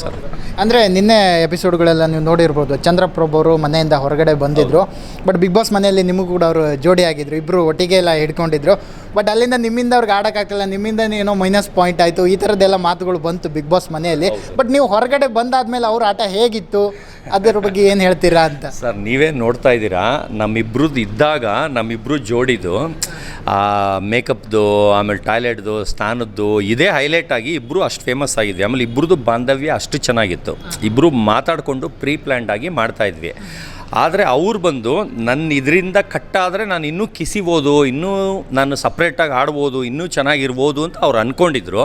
Sir. ಅಂದರೆ ನಿನ್ನೆ ಎಪಿಸೋಡ್ಗಳೆಲ್ಲ ನೀವು ನೋಡಿರ್ಬೋದು. ಚಂದ್ರಪ್ರಭು ಅವರು ಮನೆಯಿಂದ ಹೊರಗಡೆ ಬಂದಿದ್ದರು ಬಟ್ ಬಿಗ್ ಬಾಸ್ ಮನೆಯಲ್ಲಿ ನಿಮಗೂ ಕೂಡ ಅವರು ಜೋಡಿ ಆಗಿದ್ದರು ಇಬ್ಬರು ಒಟ್ಟಿಗೆ ಎಲ್ಲ ಹಿಡ್ಕೊಂಡಿದ್ರು. ಬಟ್ ಅಲ್ಲಿಂದ ನಿಮ್ಮಿಂದ ಅವ್ರಿಗೆ ಆಡೋಕ್ಕಾಗ್ತಿಲ್ಲ ನಿಮ್ಮಿಂದ ಏನೋ ಮೈನಸ್ ಪಾಯಿಂಟ್ ಆಯಿತು. ಈ ಥರದ್ದೆಲ್ಲ ಮಾತುಗಳು ಬಂತು ಬಿಗ್ ಬಾಸ್ ಮನೆಯಲ್ಲಿ. ಬಟ್ ನೀವು ಹೊರಗಡೆ ಬಂದಾದ್ಮೇಲೆ ಅವ್ರ ಆಟ ಹೇಗಿತ್ತು? ಅದರ ಬಗ್ಗೆ ಏನು ಹೇಳ್ತೀರಾ ಅಂತ. ಸರ್ ನೀವೇ ನೋಡ್ತಾ ಇದ್ದೀರಾ? ನಮ್ಮಿಬ್ರದ್ದು ಇದ್ದಾಗ ನಮ್ಮಿಬ್ರು ಜೋಡಿದು ಮೇಕಪ್ದು ಆಮೇಲೆ ಟಾಯ್ಲೆಟ್ದು ಸ್ನಾನದ್ದು ಇದೇ ಹೈಲೈಟ್ ಆಗಿ ಇಬ್ಬರು ಅಷ್ಟು ಫೇಮಸ್ ಆಗಿದೆ ಆಮೇಲೆ ಇಬ್ಬರದ್ದು ಬಾಂಧವ್ಯ ಅಷ್ಟು ಚೆನ್ನಾಗಿತ್ತು. ಇಬ್ಬರು ಮಾತಾಡಿಕೊಂಡು ಪ್ರೀ ಪ್ಲ್ಯಾಂಡ್ ಆಗಿ ಮಾಡ್ತಾ ಇದ್ವಿ. ಆದರೆ ಅವ್ರು ಬಂದು ನನ್ನ ಇದರಿಂದ ಕಟ್ಟಾದರೆ ನಾನು ಇನ್ನೂ ಕಿಸಿಬೋದು, ಇನ್ನೂ ನಾನು ಸಪ್ರೇಟಾಗಿ ಆಡ್ಬೋದು, ಇನ್ನೂ ಚೆನ್ನಾಗಿರ್ಬೋದು ಅಂತ ಅವ್ರು ಅಂದ್ಕೊಂಡಿದ್ರು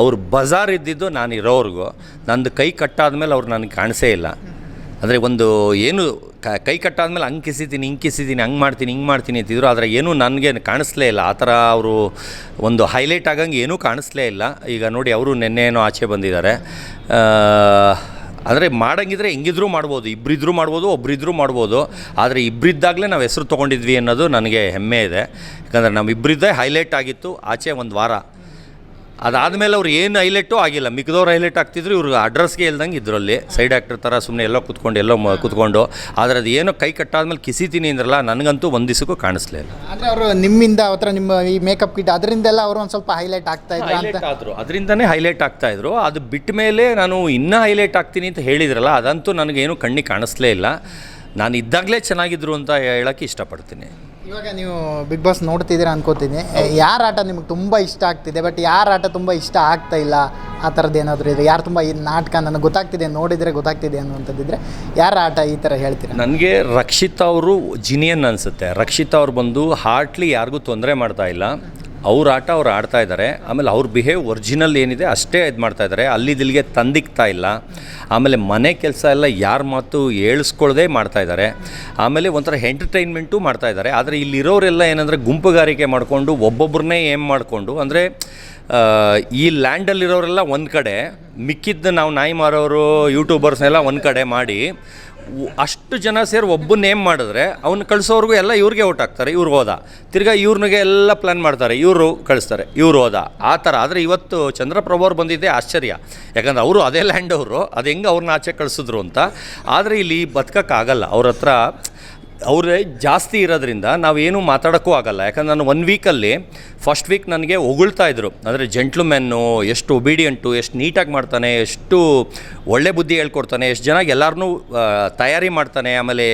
ಅವ್ರು ಬಜಾರ್ ಇದ್ದಿದ್ದು ನಾನು ಇರೋವ್ರಿಗೂ. ನಂದು ಕೈ ಕಟ್ಟಾದ ಮೇಲೆ ಅವ್ರು ನನಗೆ ಕಾಣಿಸೇ ಇಲ್ಲ. ಅಂದರೆ ಒಂದು ಏನು ಕ- ಕಟ್ಟಾದ್ಮೇಲೆ ಹಂಗೆ ಕಿಸಿದ್ದೀನಿ ಹಿಂಗೆ ಕಿಸಿದ್ದೀನಿ ಹಂಗೆ ಮಾಡ್ತೀನಿ, ಹಿಂಗೆ ಮಾಡ್ತೀನಿ ಅಂತಿದ್ರು, ಆದರೆ ಏನೂ ನನಗೆ ಕಾಣಿಸ್ಲೇ ಇಲ್ಲ. ಆ ಥರ ಅವರು ಒಂದು ಹೈಲೈಟ್ ಆಗಂಗೆ ಏನೂ ಕಾಣಿಸ್ಲೇ ಇಲ್ಲ. ಈಗ ನೋಡಿ, ಅವರು ನಿನ್ನೆ ಏನೋ ಆಚೆ ಬಂದಿದ್ದಾರೆ. ಅಂದರೆ ಮಾಡಂಗಿದ್ರೆ ಹೆಂಗಿದ್ರೂ ಮಾಡ್ಬೋದು ಇಬ್ಬರಿದ್ರೂ ಮಾಡ್ಬೋದು, ಒಬ್ರಿದ್ರೂ ಮಾಡ್ಬೋದು, ಆದರೆ ಇಬ್ಬರಿದ್ದಾಗಲೇ ನಾವು ಹೆಸರು ತೊಗೊಂಡಿದ್ವಿ ಅನ್ನೋದು ನನಗೆ ಹೆಮ್ಮೆ ಇದೆ. ಯಾಕಂದರೆ ನಮ್ಮಿಬ್ಬರಿದ್ದೇ ಹೈಲೈಟ್ ಆಗಿತ್ತು, ಆಚೆ ಒಂದು ವಾರ. ಅದಾದಮೇಲೆ ಅವ್ರು ಏನು ಹೈಲೈಟು ಆಗಿಲ್ಲ. ಮಿಕ್ದವ್ರು ಹೈಲೈಟ್ ಆಗ್ತಿದ್ರು ಇವ್ರಿಗೆ ಅಡ್ರೆಸ್ಗೆ ಇಲ್ದಂಗೆ ಇದ್ರಲ್ಲಿ ಸೈಡ್ ಆ್ಯಕ್ಟರ್ ಥರ ಸುಮ್ಮನೆ ಎಲ್ಲೋ ಕುತ್ಕೊಂಡು ಎಲ್ಲೋ ಕುತ್ಕೊಂಡು. ಆದರೆ ಅದು ಏನೋ ಕೈ ಕಟ್ಟಾದ್ಮೇಲೆ ಕಿಸಿತೀನಿ ಅಂದ್ರಲ್ಲ ನನಗಂತೂ ಒಂದು ದಿವಸಕ್ಕೂ ಕಾಣಿಸ್ಲೇ ಇಲ್ಲ. ಅಂದರೆ ಅವರು ನಿಮ್ಮಿಂದ ಅವತ್ರ ನಿಮ್ಮ ಈ ಮೇಕಪ್ ಕಿಟ್ ಅದರಿಂದೆಲ್ಲ ಅವರು ಒಂದು ಸ್ವಲ್ಪ ಹೈಲೈಟ್ ಆಗ್ತಾ ಇದ್ರು ಅಂತ. ಹೈಲೈಟ್ ಆದರು. ಅದರಿಂದನೇ ಹೈಲೈಟ್ ಆಗ್ತಾ ಇದ್ರು. ಅದು ಬಿಟ್ಟ ಮೇಲೆ ನಾನು ಇನ್ನೂ ಹೈಲೈಟ್ ಆಗ್ತೀನಿ ಅಂತ ಹೇಳಿದ್ರಲ್ಲ ಅದಂತೂ ನನಗೇನು ಕಣ್ಣಿಗೆ ಕಾಣಿಸ್ಲೇ ಇಲ್ಲ. ನಾನು ಇದ್ದಾಗಲೇ ಚೆನ್ನಾಗಿದ್ರು ಅಂತ ಹೇಳೋಕ್ಕೆ ಇಷ್ಟಪಡ್ತೀನಿ. ಇವಾಗ ನೀವು ಬಿಗ್ ಬಾಸ್ ನೋಡ್ತಿದ್ದೀರಾ ಅನ್ಕೋತೀನಿ. ಯಾರ ಆಟ ನಿಮ್ಗೆ ತುಂಬ ಇಷ್ಟ ಆಗ್ತಿದೆ? ಬಟ್ ಯಾರ ಆಟ ತುಂಬ ಇಷ್ಟ ಆಗ್ತಾ ಇಲ್ಲ? ಆ ಥರದ್ದು ಏನಾದರೂ ಇದೆ? ಯಾರು ತುಂಬ ಈ ನಾಟಕ ನನಗೆ ಗೊತ್ತಾಗ್ತಿದೆ ನೋಡಿದರೆ ಗೊತ್ತಾಗ್ತಿದೆ ಅನ್ನುವಂಥದ್ದಿದ್ರೆ ಯಾರ ಆಟ ಈ ಥರ ಹೇಳ್ತೀರಾ? ನನಗೆ ರಕ್ಷಿತಾ ಅವರು ಜಿನಿಯನ್ ಅನಿಸುತ್ತೆ. ರಕ್ಷಿತಾ ಅವ್ರು ಬಂದು ಹಾರ್ಟ್ಲಿ ಯಾರಿಗೂ ತೊಂದರೆ ಮಾಡ್ತಾ ಇಲ್ಲ. ಅವ್ರ ಆಟ ಅವ್ರು ಆಡ್ತಾ ಇದ್ದಾರೆ ಆಮೇಲೆ ಅವ್ರ ಬಿಹೇವ್ ಒರಿಜಿನಲ್ ಏನಿದೆ ಅಷ್ಟೇ ಇದು ಮಾಡ್ತಾ ಇದ್ದಾರೆ ಅಲ್ಲಿದಿಲ್ಲಿಗೆ ತಂದಿಕ್ತಾ ಇಲ್ಲ. ಆಮೇಲೆ ಮನೆ ಕೆಲಸ ಎಲ್ಲ ಯಾರ ಮಾತು ಏಳಿಸ್ಕೊಳ್ಳದೆ ಮಾಡ್ತಾ ಇದ್ದಾರೆ ಆಮೇಲೆ ಒಂಥರ ಎಂಟರ್ಟೈನ್ಮೆಂಟು ಮಾಡ್ತಾ ಇದ್ದಾರೆ ಆದರೆ ಇಲ್ಲಿರೋರೆಲ್ಲ ಏನಂದರೆ ಗುಂಪುಗಾರಿಕೆ ಮಾಡಿಕೊಂಡು ಒಬ್ಬೊಬ್ಬರನ್ನೇ ಏಮ್ ಮಾಡಿಕೊಂಡು ಅಂದರೆ ಈ ಲ್ಯಾಂಡಲ್ಲಿರೋರೆಲ್ಲ ಒಂದು ಕಡೆ ಮಿಕ್ಕಿದ್ದು ನಾವು ನಾಯಿ ಮಾರೋರು ಯೂಟ್ಯೂಬರ್ಸ್ನೆಲ್ಲ ಒಂದು ಕಡೆ ಮಾಡಿ ಅಷ್ಟು ಜನ ಸೇರಿ ಒಬ್ಬ ನೇಮ್ ಮಾಡಿದ್ರೆ ಅವ್ನು ಕಳಿಸೋರ್ಗು ಎಲ್ಲ ಇವ್ರಿಗೆ ಔಟ್ ಆಗ್ತಾರೆ ಇವ್ರಿಗೆ ಹೋದ. ತಿರ್ಗಾ ಇವ್ರಿಗೆ ಎಲ್ಲ ಪ್ಲ್ಯಾನ್ ಮಾಡ್ತಾರೆ, ಇವರು ಕಳಿಸ್ತಾರೆ, ಇವ್ರು ಹೋದ. ಆ ಥರ. ಆದರೆ ಇವತ್ತು ಚಂದ್ರಪ್ರಭು ಅವ್ರು ಬಂದಿದ್ದೆ ಆಶ್ಚರ್ಯ. ಯಾಕಂದ್ರೆ ಅವರು ಅದೇ ಲ್ಯಾಂಡ್ ಅವರು, ಅದು ಹೆಂಗೆ ಅವ್ರನ್ನ ಆಚೆ ಕಳಿಸಿದ್ರು ಅಂತ. ಆದರೆ ಇಲ್ಲಿ ಬದುಕೋಕ್ಕಾಗಲ್ಲ ಅವ್ರ ಹತ್ರ ಅವರೇ ಜಾಸ್ತಿ ಇರೋದ್ರಿಂದ ನಾವೇನು ಮಾತಾಡೋಕ್ಕೂ ಆಗಲ್ಲ. ಯಾಕಂದ್ರೆ ನಾನು ಒನ್ ವೀಕಲ್ಲಿ ಫಸ್ಟ್ ವೀಕ್ ನನಗೆ ಹೊಗಳ್ತಾ ಇದ್ರು. ಅಂದರೆ ಜೆಂಟ್ಲ್ಮೆನ್ನು ಎಷ್ಟು ಒಬಿಡಿಯಂಟು, ಎಷ್ಟು ನೀಟಾಗಿ ಮಾಡ್ತಾನೆ, ಎಷ್ಟು ಒಳ್ಳೆ ಬುದ್ಧಿ ಹೇಳ್ಕೊಡ್ತಾನೆ, ಎಷ್ಟು ಜನ ಎಲ್ಲರನ್ನೂ ತಯಾರಿ ಮಾಡ್ತಾನೆ, ಆಮೇಲೆ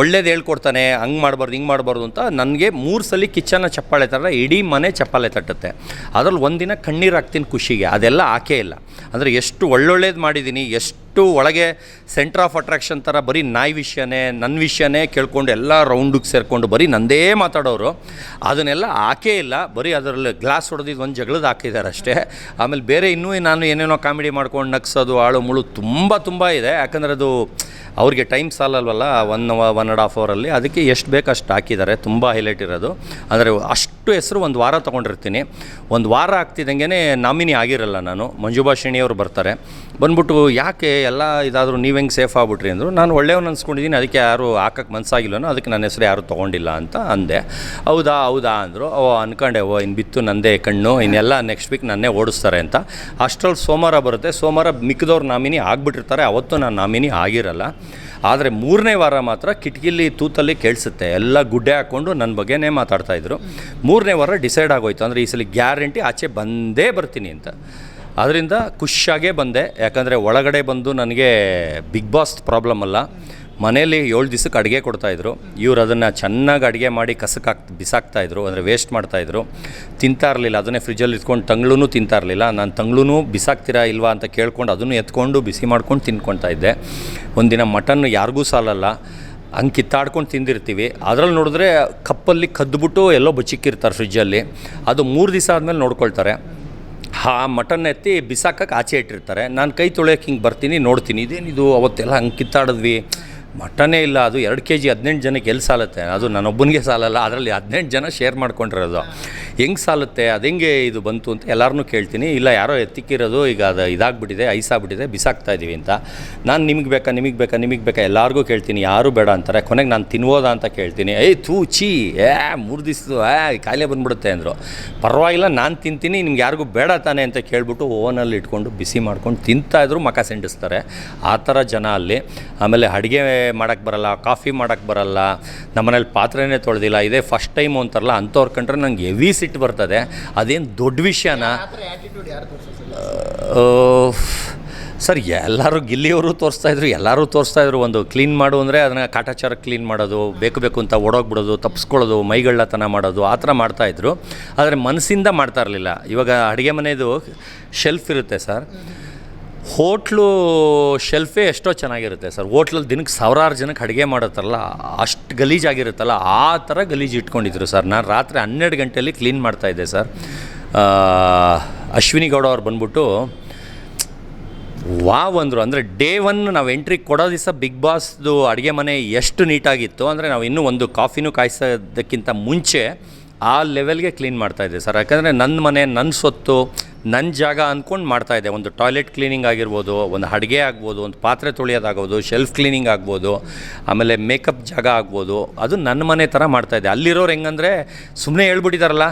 ಒಳ್ಳೇದು ಹೇಳ್ಕೊಡ್ತಾನೆ, ಹಂಗೆ ಮಾಡಬಾರ್ದು, ಹಿಂಗೆ ಮಾಡಬಾರ್ದು ಅಂತ ನನಗೆ ಮೂರು ಸಲ ಕಿಚನ್ನ ಚಪ್ಪಾಳೆ ತರ ಇಡೀ ಮನೆ ಚಪ್ಪಾಳೆ ತಟ್ಟುತ್ತೆ. ಅದರಲ್ಲಿ ಒಂದಿನ ಕಣ್ಣೀರು ಹಾಕ್ತೀನಿ ಖುಷಿಗೆ, ಅದೆಲ್ಲ ಆಕೆ ಇಲ್ಲ. ಅಂದರೆ ಎಷ್ಟು ಒಳ್ಳೊಳ್ಳೇದು ಮಾಡಿದ್ದೀನಿ ಎಷ್ಟು ಒಳಗೆ ಸೆಂಟ್ರ್ ಆಫ್ ಅಟ್ರಾಕ್ಷನ್ ಥರ ಬರೀ ನಾಯಿ ವಿಷಯನೇ ನನ್ನ ವಿಷಯನೇ ಕೇಳ್ಕೊಂಡು ಎಲ್ಲ ರೌಂಡಿಗೆ ಸೇರಿಕೊಂಡು ಬರೀ ನಂದೇ ಮಾತಾಡೋರು, ಅದನ್ನೆಲ್ಲ ಆಕೆ ಇಲ್ಲ. ಬರೀ ಅದರಲ್ಲಿ ಗ್ಲಾಸ್ ಹೊಡೆದಿದ್ದು ಒಂದು ಜಗಳದ ಹಾಕಿದ್ದಾರೆ ಅಷ್ಟೇ. ಆಮೇಲೆ ಬೇರೆ ಇನ್ನೂ ನಾನು ಏನೇನೋ ಕಾಮಿಡಿ ಮಾಡ್ಕೊಂಡು ನಗ್ಸೋದು, ಆಳು, ಮುಳು ತುಂಬ ತುಂಬ ಇದೆ. ಯಾಕಂದರೆ ಅದು ಅವ್ರಿಗೆ ಟೈಮ್ ಸಾಲಲ್ವಲ್ಲ ಒನ್ ಒನ್ ಆ್ಯಂಡ್ ಹಾಫ್ ಅವರಲ್ಲಿ ಅದಕ್ಕೆ ಎಷ್ಟು ಬೇಕು ಅಷ್ಟು ಹಾಕಿದ್ದಾರೆ. ತುಂಬ ಹೈಲೈಟ್ ಇರೋದು. ಅಂದರೆ ಅಷ್ಟು ಹೆಸರು ಒಂದು ವಾರ ತೊಗೊಂಡಿರ್ತೀನಿ. ಒಂದು ವಾರ ಆಗ್ತಿದ್ದಂಗೆ ನಾಮಿನಿ ಆಗಿರಲ್ಲ ನಾನು. ಮಂಜುಭಾಷಿಣಿಯವರು ಬರ್ತಾರೆ. ಬಂದ್ಬಿಟ್ಟು ಯಾಕೆ ಎಲ್ಲ ಇದಾದರೂ ನೀವು ಹೆಂಗೆ ಸೇಫ್ ಆಗ್ಬಿಟ್ರಿ ಅಂದರು, ನಾನು ಒಳ್ಳೆಯವನು ಅನ್ಸ್ಕೊಂಡಿದ್ದೀನಿ ಅದಕ್ಕೆ ಯಾರು ಹಾಕಕ್ಕೆ ಮನಸ್ಸಾಗಿಲ್ಲನೋ ಅದಕ್ಕೆ ನನ್ನ ಹೆಸರು ಯಾರು ತೊಗೊಂಡಿಲ್ಲ ಅಂತ ಅಂದೆ. ಹೌದಾ ಹೌದಾ ಅಂದರು, ಓ, ಅನ್ಕೊಂಡೆ, ಓ ಇನ್ನು ಬಿತ್ತು ನಂದೇ ಕಣ್ಣು, ಇನ್ನೆಲ್ಲ ನೆಕ್ಸ್ಟ್ ವೀಕ್ ನನ್ನೇ ಓಡಿಸ್ತಾರೆ ಅಂತ. ಅಷ್ಟರಲ್ಲಿ ಸೋಮವಾರ ಬರುತ್ತೆ, ಸೋಮವಾರ ಮಿಕ್ಕಿದವ್ರು ನಾಮಿನಿ ಆಗಿಬಿಟ್ಟಿರ್ತಾರೆ, ಅವತ್ತು ನಾನು ನಾಮಿನಿ ಆಗಿರಲ್ಲ. ಆದರೆ ಮೂರನೇ ವಾರ ಮಾತ್ರ ಕಿಟಕಿಲಿ ತೂತಲ್ಲಿ ಕೇಳಿಸುತ್ತೆ, ಎಲ್ಲ ಗುಡ್ಡೆ ಹಾಕ್ಕೊಂಡು ನನ್ನ ಬಗ್ಗೆನೇ ಮಾತಾಡ್ತಾಯಿದ್ರು ಮೂರನೇ ವಾರ ಡಿಸೈಡ್ ಆಗೋಯ್ತು, ಅಂದರೆ ಈ ಸಲ ಗ್ಯಾರಂಟಿ ಆಚೆ ಬಂದೇ ಬರ್ತೀನಿ ಅಂತ. ಅದರಿಂದ ಖುಷಿಯಾಗೇ ಬಂದೆ. ಯಾಕಂದರೆ ಒಳಗಡೆ ಬಂದು ನನಗೆ ಬಿಗ್ ಬಾಸ್ ಪ್ರಾಬ್ಲಮ್ ಅಲ್ಲ. ಮನೇಲಿ ಏಳು ದಿವಸಕ್ಕೆ ಅಡುಗೆ ಕೊಡ್ತಾಯಿದ್ರು ಇವ್ರು ಅದನ್ನು ಚೆನ್ನಾಗಿ ಅಡುಗೆ ಮಾಡಿ ಕಸಕ್ಕಾಕ್ ಬಿಸಾಕ್ತಾಯಿದ್ರು ಅಂದರೆ ವೇಸ್ಟ್ ಮಾಡ್ತಾಯಿದ್ರು ತಿಂತಾ ಇರಲಿಲ್ಲ. ಅದನ್ನೇ ಫ್ರಿಜ್ಜಲ್ಲಿ ಇಟ್ಕೊಂಡು ತಂಗ್ಳೂ ತಿಂತಾ ಇರಲಿಲ್ಲ. ನಾನು ತಂಗ್ಳೂ ಬಿಸಾಕ್ತೀರಾ ಇಲ್ವಾ ಅಂತ ಕೇಳ್ಕೊಂಡು ಅದನ್ನು ಎತ್ಕೊಂಡು ಬಿಸಿ ಮಾಡ್ಕೊಂಡು ತಿನ್ಕೊತಾ ಇದ್ದೆ. ಒಂದಿನ ಮಟನ್ ಯಾರಿಗೂ ಸಾಲಲ್ಲ. ಹಂಗೆ ಕಿತ್ತಾಡ್ಕೊಂಡು ತಿಂದಿರ್ತೀವಿ. ಅದರಲ್ಲಿ ನೋಡಿದ್ರೆ ಕಪ್ಪಲ್ಲಿ ಕದ್ದುಬಿಟ್ಟು ಎಲ್ಲೋ ಬಚ್ಚಿಕ್ಕಿರ್ತಾರೆ ಫ್ರಿಜ್ಜಲ್ಲಿ ಅದು ಮೂರು ದಿವಸ ಆದಮೇಲೆ ನೋಡ್ಕೊಳ್ತಾರೆ. ಆ ಮಟನ್ ಎತ್ತಿ ಬಿಸಾಕಕ್ಕೆ ಆಚೆ ಇಟ್ಟಿರ್ತಾರೆ. ನಾನು ಕೈ ತೊಳೆಯೋಕೆ ಹಿಂಗೆ ಬರ್ತೀನಿ, ನೋಡ್ತೀನಿ. ಇದೇನಿದು, ಅವತ್ತೆಲ್ಲ ಹಂಗೆ ಕಿತ್ತಾಡಿದ್ವಿ. ಮಟನೇ ಇಲ್ಲ, ಅದು ಎರಡು ಕೆ ಜಿ ಹದಿನೆಂಟು ಜನಕ್ಕೆ ಎಲ್ಲಿ ಸಾಲುತ್ತೆ? ಅದು ನನ್ನೊಬ್ಬನಿಗೆ ಸಾಲಲ್ಲ, ಅದರಲ್ಲಿ ಹದಿನೆಂಟು ಜನ ಶೇರ್ ಮಾಡ್ಕೊಂಡಿರೋದು. ಹೆಂಗೆ ಸಾಲುತ್ತೆ? ಅದು ಹೆಂಗೆ ಇದು ಬಂತು ಅಂತ ಎಲ್ಲರನ್ನೂ ಕೇಳ್ತೀನಿ. ಇಲ್ಲ, ಯಾರೋ ಎತ್ತಿಕ್ಕಿರೋದು ಈಗ ಅದು ಇದಾಗ್ಬಿಟ್ಟಿದೆ, ಐಸಾಗ್ಬಿಟ್ಟಿದೆ, ಬಿಸಾಕ್ತಾ ಇದ್ದೀವಿ ಅಂತ. ನಾನು ನಿಮಗೆ ಬೇಕಾ ನಿಮಗೆ ಬೇಕಾ ನಿಮಗೆ ಬೇಕಾ ಎಲ್ಲರಿಗೂ ಕೇಳ್ತೀನಿ. ಯಾರು ಬೇಡ ಅಂತಾರೆ. ಕೊನೆಗೆ ನಾನು ತಿನ್ಬೋದಾ ಅಂತ ಕೇಳ್ತೀನಿ. ಏಯ್ ತೂ ಚೀ ಏ, ಮೂರು ದಿವಸದ್ದು, ಏ, ಕಾಯಿಲೆ ಬಂದ್ಬಿಡುತ್ತೆ ಅಂದರು. ಪರವಾಗಿಲ್ಲ, ನಾನು ತಿಂತೀನಿ, ನಿಮ್ಗೆ ಯಾರಿಗೂ ಬೇಡ ತಾನೆ ಅಂತ ಕೇಳ್ಬಿಟ್ಟು ಓವನಲ್ಲಿ ಇಟ್ಕೊಂಡು ಬಿಸಿ ಮಾಡ್ಕೊಂಡು ತಿಂತಾಯಿದ್ರು ಮಕ ಸೆಂಡಿಸ್ತಾರೆ. ಆ ಥರ ಜನ ಅಲ್ಲಿ. ಆಮೇಲೆ ಅಡುಗೆ ಮಾಡೋಕ್ಕೆ ಬರಲ್ಲ, ಕಾಫಿ ಮಾಡೋಕ್ಕೆ ಬರಲ್ಲ, ನಮ್ಮನೇಲಿ ಪಾತ್ರೆನೇ ತೊಳೆದಿಲ್ಲ, ಇದೇ ಫಸ್ಟ್ ಟೈಮು ಅಂತಾರಲ್ಲ, ಅಂಥವ್ರ ಕಂಡ್ರೆ ನಂಗೆ ಹೆವಿ ಸಿಟ್ಟು ಬರ್ತದೆ. ಅದೇನು ದೊಡ್ಡ ವಿಷಯನ? ಸರ್, ಎಲ್ಲರೂ ಗಿಲ್ಲಿಯವರು ತೋರಿಸ್ತಾ ಇದ್ರು, ಎಲ್ಲರೂ ತೋರಿಸ್ತಾ ಇದ್ರು, ಒಂದು ಕ್ಲೀನ್ ಮಾಡು ಅಂದರೆ ಅದನ್ನು ಕಾಟಾಚಾರ ಕ್ಲೀನ್ ಮಾಡೋದು, ಬೇಕು ಬೇಕು ಅಂತ ಓಡೋಗ್ಬಿಡೋದು ತಪ್ಪಿಸ್ಕೊಳ್ಳೋದು ಮೈಗಳ್ಳತನ ಮಾಡೋದು, ಆ ಥರ ಮಾಡ್ತಾಯಿದ್ರು ಆದರೆ ಮನಸ್ಸಿಂದ ಮಾಡ್ತಾ ಇರಲಿಲ್ಲ. ಇವಾಗ ಅಡುಗೆ ಮನೆಯದು ಶೆಲ್ಫ್ ಇರುತ್ತೆ, ಸರ್. ಹೋಟ್ಲು ಶೆಲ್ಫೇ ಎಷ್ಟೋ ಚೆನ್ನಾಗಿರುತ್ತೆ ಸರ್. ಹೋಟ್ಲಲ್ಲಿ ದಿನಕ್ಕೆ ಸಾವಿರಾರು ಜನಕ್ಕೆ ಅಡುಗೆ ಮಾಡುತ್ತಾರಲ್ಲ ಅಷ್ಟು ಗಲೀಜಾಗಿರುತ್ತಲ್ಲ, ಆ ಥರ ಗಲೀಜು ಇಟ್ಕೊಂಡಿದ್ರು ಸರ್. ನಾನು ರಾತ್ರಿ ಹನ್ನೆರಡು ಗಂಟೆಯಲ್ಲಿ ಕ್ಲೀನ್ ಮಾಡ್ತಾಯಿದ್ದೆ ಸರ್. ಅಶ್ವಿನಿ ಗೌಡ ಅವ್ರು ಬಂದ್ಬಿಟ್ಟು, ವಾವ್ ಅಂದರು. ಅಂದರೆ ಡೇ ಒನ್ ನಾವು ಎಂಟ್ರಿ ಕೊಡೋ ದಿವಸ ಬಿಗ್ ಬಾಸ್ದು ಅಡುಗೆ ಮನೆ ಎಷ್ಟು ನೀಟಾಗಿತ್ತು ಅಂದರೆ ನಾವು ಇನ್ನೂ ಒಂದು ಕಾಫಿನೂ ಕಾಯಿಸೋದಕ್ಕಿಂತ ಮುಂಚೆ ಆ ಲೆವೆಲ್ಗೆ ಕ್ಲೀನ್ ಮಾಡ್ತಾಯಿದ್ದೆ ಸರ್. ಯಾಕಂದರೆ ನನ್ನ ಮನೆ ನನ್ನ ಸೊತ್ತು ನನ್ನ ಜಾಗ ಅಂದ್ಕೊಂಡು ಮಾಡ್ತಾಯಿದ್ದೆ ಒಂದು ಟಾಯ್ಲೆಟ್ ಕ್ಲೀನಿಂಗ್ ಆಗಿರ್ಬೋದು, ಒಂದು ಅಡುಗೆ ಆಗ್ಬೋದು, ಒಂದು ಪಾತ್ರೆ ತೊಳೆಯೋದಾಗ್ಬೋದು, ಶೆಲ್ಫ್ ಕ್ಲೀನಿಂಗ್ ಆಗ್ಬೋದು, ಆಮೇಲೆ ಮೇಕಪ್ ಜಾಗ ಆಗ್ಬೋದು, ಅದು ನನ್ನ ಮನೆ ಥರ ಮಾಡ್ತಾಯಿದ್ದೆ ಅಲ್ಲಿರೋರು ಹೆಂಗಂದರೆ ಸುಮ್ಮನೆ ಹೇಳ್ಬಿಟ್ಟಿದಾರಲ್ಲ,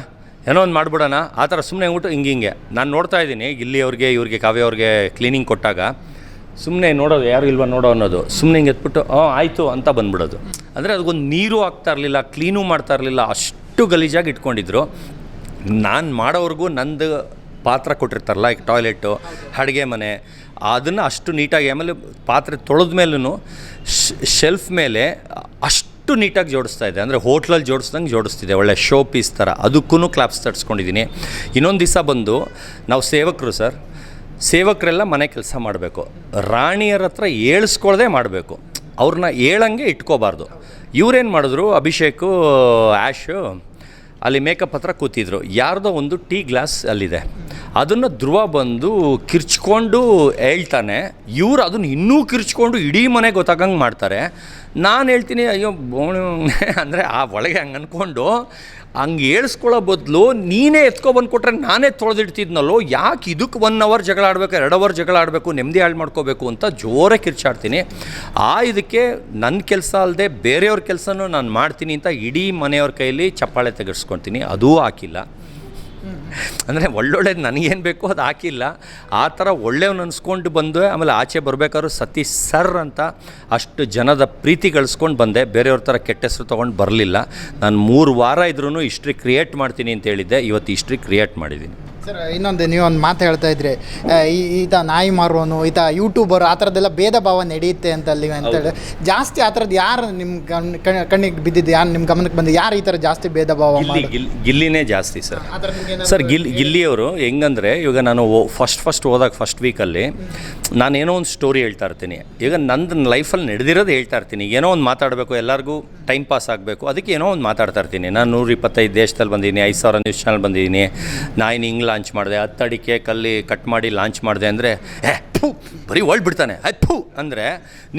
ಏನೋ ಒಂದು ಮಾಡ್ಬಿಡೋಣ, ಆ ಥರ ಸುಮ್ಮನೆ ಅಂದ್ಬಿಟ್ಟು ಹಿಂಗೆ ಹಿಂಗೆ. ನಾನು ನೋಡ್ತಾ ಇದ್ದೀನಿ, ಇಲ್ಲಿ ಅವ್ರಿಗೆ, ಇವ್ರಿಗೆ, ಕಾವ್ಯ ಅವ್ರಿಗೆ ಕ್ಲೀನಿಂಗ್ ಕೊಟ್ಟಾಗ ಸುಮ್ಮನೆ ನೋಡೋದು, ಯಾರು ಇಲ್ವಾ ನೋಡೋ ಅನ್ನೋದು ಸುಮ್ಮನೆ ಹಿಂಗೆ ಎತ್ಬಿಟ್ಟು, ಹಾಂ, ಆಯಿತು, ಅಂತ ಬಂದ್ಬಿಡೋದು. ಅಂದರೆ ಅದಕ್ಕೊಂದು ನೀರು ಆಗ್ತಾ ಇರಲಿಲ್ಲ, ಕ್ಲೀನೂ ಮಾಡ್ತಾ ಇರಲಿಲ್ಲ, ಅಷ್ಟು ಗಲೀಜಾಗಿ ಇಟ್ಕೊಂಡಿದ್ರು. ನಾನು ಮಾಡೋವ್ರಿಗೂ ನಂದು ಪಾತ್ರ ಕೊಟ್ಟಿರ್ತಾರಲ್ಲ, ಈಗ ಟಾಯ್ಲೆಟು, ಅಡುಗೆ ಮನೆ, ಅದನ್ನು ಅಷ್ಟು ನೀಟಾಗಿ, ಆಮೇಲೆ ಪಾತ್ರೆ ತೊಳೆದ ಮೇಲೂ ಶೆಲ್ಫ್ ಮೇಲೆ ಅಷ್ಟು ನೀಟಾಗಿ ಜೋಡಿಸ್ತಾ ಇದೆ. ಅಂದರೆ ಹೋಟ್ಲಲ್ಲಿ ಜೋಡಿಸ್ದಂಗೆ ಜೋಡಿಸ್ತಿದೆ, ಒಳ್ಳೆ ಶೋ ಪೀಸ್ ಥರ. ಅದಕ್ಕೂ ಕ್ಲಾಪ್ಸ್ ತರಿಸ್ಕೊಂಡಿದ್ದೀನಿ ಇನ್ನೊಂದು ದಿವಸ ಬಂದು ನಾವು ಸೇವಕರು ಸರ್, ಸೇವಕರೆಲ್ಲ ಮನೆ ಕೆಲಸ ಮಾಡಬೇಕು. ರಾಣಿಯರ ಹತ್ರ ಏಳಿಸ್ಕೊಳ್ದೆ ಮಾಡಬೇಕು. ಅವ್ರನ್ನ ಹೇಳಂಗೆ ಇಟ್ಕೋಬಾರ್ದು. ಇವ್ರೇನು ಮಾಡಿದ್ರು? ಅಭಿಷೇಕು ಆ್ಯಶು ಅಲ್ಲಿ ಮೇಕಪ್ ಹತ್ರ ಕೂತಿದ್ರು. ಯಾರ್ದೋ ಒಂದು ಟೀ ಗ್ಲಾಸ್ ಅಲ್ಲಿದೆ. ಅದನ್ನು ಧ್ರುವ ಬಂದು ಕಿರ್ಚ್ಕೊಂಡು ಹೇಳ್ತಾನೆ. ಇವರು ಅದನ್ನು ಇನ್ನೂ ಕಿರ್ಚ್ಕೊಂಡು ಇಡೀ ಮನೆ ಗೊತ್ತಾಗಂಗೆ ಮಾಡ್ತಾರೆ. ನಾನು ಹೇಳ್ತೀನಿ, ಅಯ್ಯೋ, ಬೋಣ, ಅಂದರೆ ಆ ಒಳಗೆ ಹಂಗೆ ಅಂದ್ಕೊಂಡು ಹಂಗೆ ಏಳ್ಸ್ಕೊಳ್ಳೋ ಬದಲು ನೀನೇ ಎತ್ಕೊಬಂದು ಕೊಟ್ರೆ ನಾನೇ ತೊಳೆದಿಡ್ತಿದ್ನಲ್ಲೋ, ಯಾಕೆ ಇದಕ್ಕೆ ಒನ್ ಅವರ್ ಜಗಳ ಆಡಬೇಕು, ಎರಡು ಅವರ್ ಜಗಳ ಆಡಬೇಕು, ನೆಮ್ಮದಿ ಹಾಳು ಮಾಡ್ಕೋಬೇಕು ಅಂತ ಜೋರೇ ಕಿರ್ಚಾಡ್ತೀನಿ. ಆ ಇದಕ್ಕೆ ನನ್ನ ಕೆಲಸ ಅಲ್ಲದೆ ಬೇರೆಯವ್ರ ಕೆಲಸನೂ ನಾನು ಮಾಡ್ತೀನಿ ಅಂತ ಇಡೀ ಮನೆಯವ್ರ ಕೈಯಲ್ಲಿ ಚಪ್ಪಾಳೆ ತೆಗೆಸ್ಕೊತೀನಿ, ಅದೂ ಹಾಕಿಲ್ಲ. ಅಂದರೆ ಒಳ್ಳೊಳ್ಳೇದು ನನಗೇನು ಬೇಕೋ ಅದು ಹಾಕಿಲ್ಲ. ಆ ಥರ ಒಳ್ಳೆಯವ್ನು ಅನ್ಸ್ಕೊಂಡು ಬಂದೆ ಆಮೇಲೆ ಆಚೆ ಬರಬೇಕಾದ್ರೂ ಸತೀಶ್ ಸರ್ ಅಂತ ಅಷ್ಟು ಜನದ ಪ್ರೀತಿ ಗಳಿಸ್ಕೊಂಡು ಬಂದೆ. ಬೇರೆಯವ್ರ ಥರ ಕೆಟ್ಟ ಹೆಸರು ತೊಗೊಂಡು ಬರಲಿಲ್ಲ. ನಾನು ಮೂರು ವಾರ ಇದ್ರೂ ಹಿಸ್ಟ್ರಿ ಕ್ರಿಯೇಟ್ ಮಾಡ್ತೀನಿ ಅಂತ ಹೇಳಿದ್ದೆ. ಇವತ್ತು ಹಿಸ್ಟ್ರಿ ಕ್ರಿಯೇಟ್ ಮಾಡಿದ್ದೀನಿ. ಸರ್ ಇನ್ನೊಂದು ನೀವು ಒಂದು ಮಾತು ಹೇಳ್ತಾ ಇದ್ರೆ. ಈತ ನಾಯಿ ಮಾರುವನು ಈತ ಯೂಟ್ಯೂಬರ್ ಆ ಥರದ್ದೆಲ್ಲ ಭೇದ ಭಾವ ನಡೆಯುತ್ತೆ ಅಂತ ಅಲ್ಲಿ ಅಂತೇಳಿ ಜಾಸ್ತಿ ಆ ಥರದ್ದು ಯಾರು ನಿಮ್ಮ ಕಣ್ಣು ಕಣ್- ಕಣ್ಣಿಗೆ ಬಿದ್ದಿದ್ದು ಯಾರು ನಿಮ್ಮ ಗಮನಕ್ಕೆ ಬಂದು ಯಾರು ಈ ಥರ ಜಾಸ್ತಿ ಭೇದ ಭಾವ ಗಿಲ್ಲಿನೇ ಜಾಸ್ತಿ ಸರ್. ಸರ್ ಗಿಲ್ ಗಿಲ್ಲಿಯವರು ಹೆಂಗಂದರೆ ಇವಾಗ ನಾನು ಫಸ್ಟ್ ಫಸ್ಟ್ ಹೋದಾಗ ಫಸ್ಟ್ ವೀಕಲ್ಲಿ ಏನೋ ಒಂದು ಸ್ಟೋರಿ ಹೇಳ್ತಾ ಇರ್ತೀನಿ. ಈಗ ನಂದು ಲೈಫಲ್ಲಿ ನಡೆದಿರೋದು ಹೇಳ್ತಾ ಇರ್ತೀನಿ. ಏನೋ ಒಂದು ಮಾತಾಡಬೇಕು ಎಲ್ಲರಿಗೂ ಟೈಮ್ ಪಾಸ್ ಆಗಬೇಕು. ಅದಕ್ಕೆ ಏನೋ ಒಂದು ಮಾತಾಡ್ತಾ ಇರ್ತೀನಿ. ನಾನು ನೂರ ಇಪ್ಪತ್ತೈದು ದೇಶದಲ್ಲಿ ಬಂದಿದ್ದೀನಿ ಐದು ಸಾವಿರ ನ್ಯೂಸ್ ಚಾನಲ್ ಬಂದಿದ್ದೀನಿ. ನಾನು ಹಿಂಗೆ ಲಾಂಚ್ ಮಾಡಿದೆ ಹತ್ತು ಅಡಿಕೆ ಕಲ್ಲಿ ಕಟ್ ಮಾಡಿ ಲಾಂಚ್ ಮಾಡಿದೆ ಅಂದರೆ ಏ ಫು ಬರೀ ಬಿಡ್ತಾನೆ. ಫು ಅಂದರೆ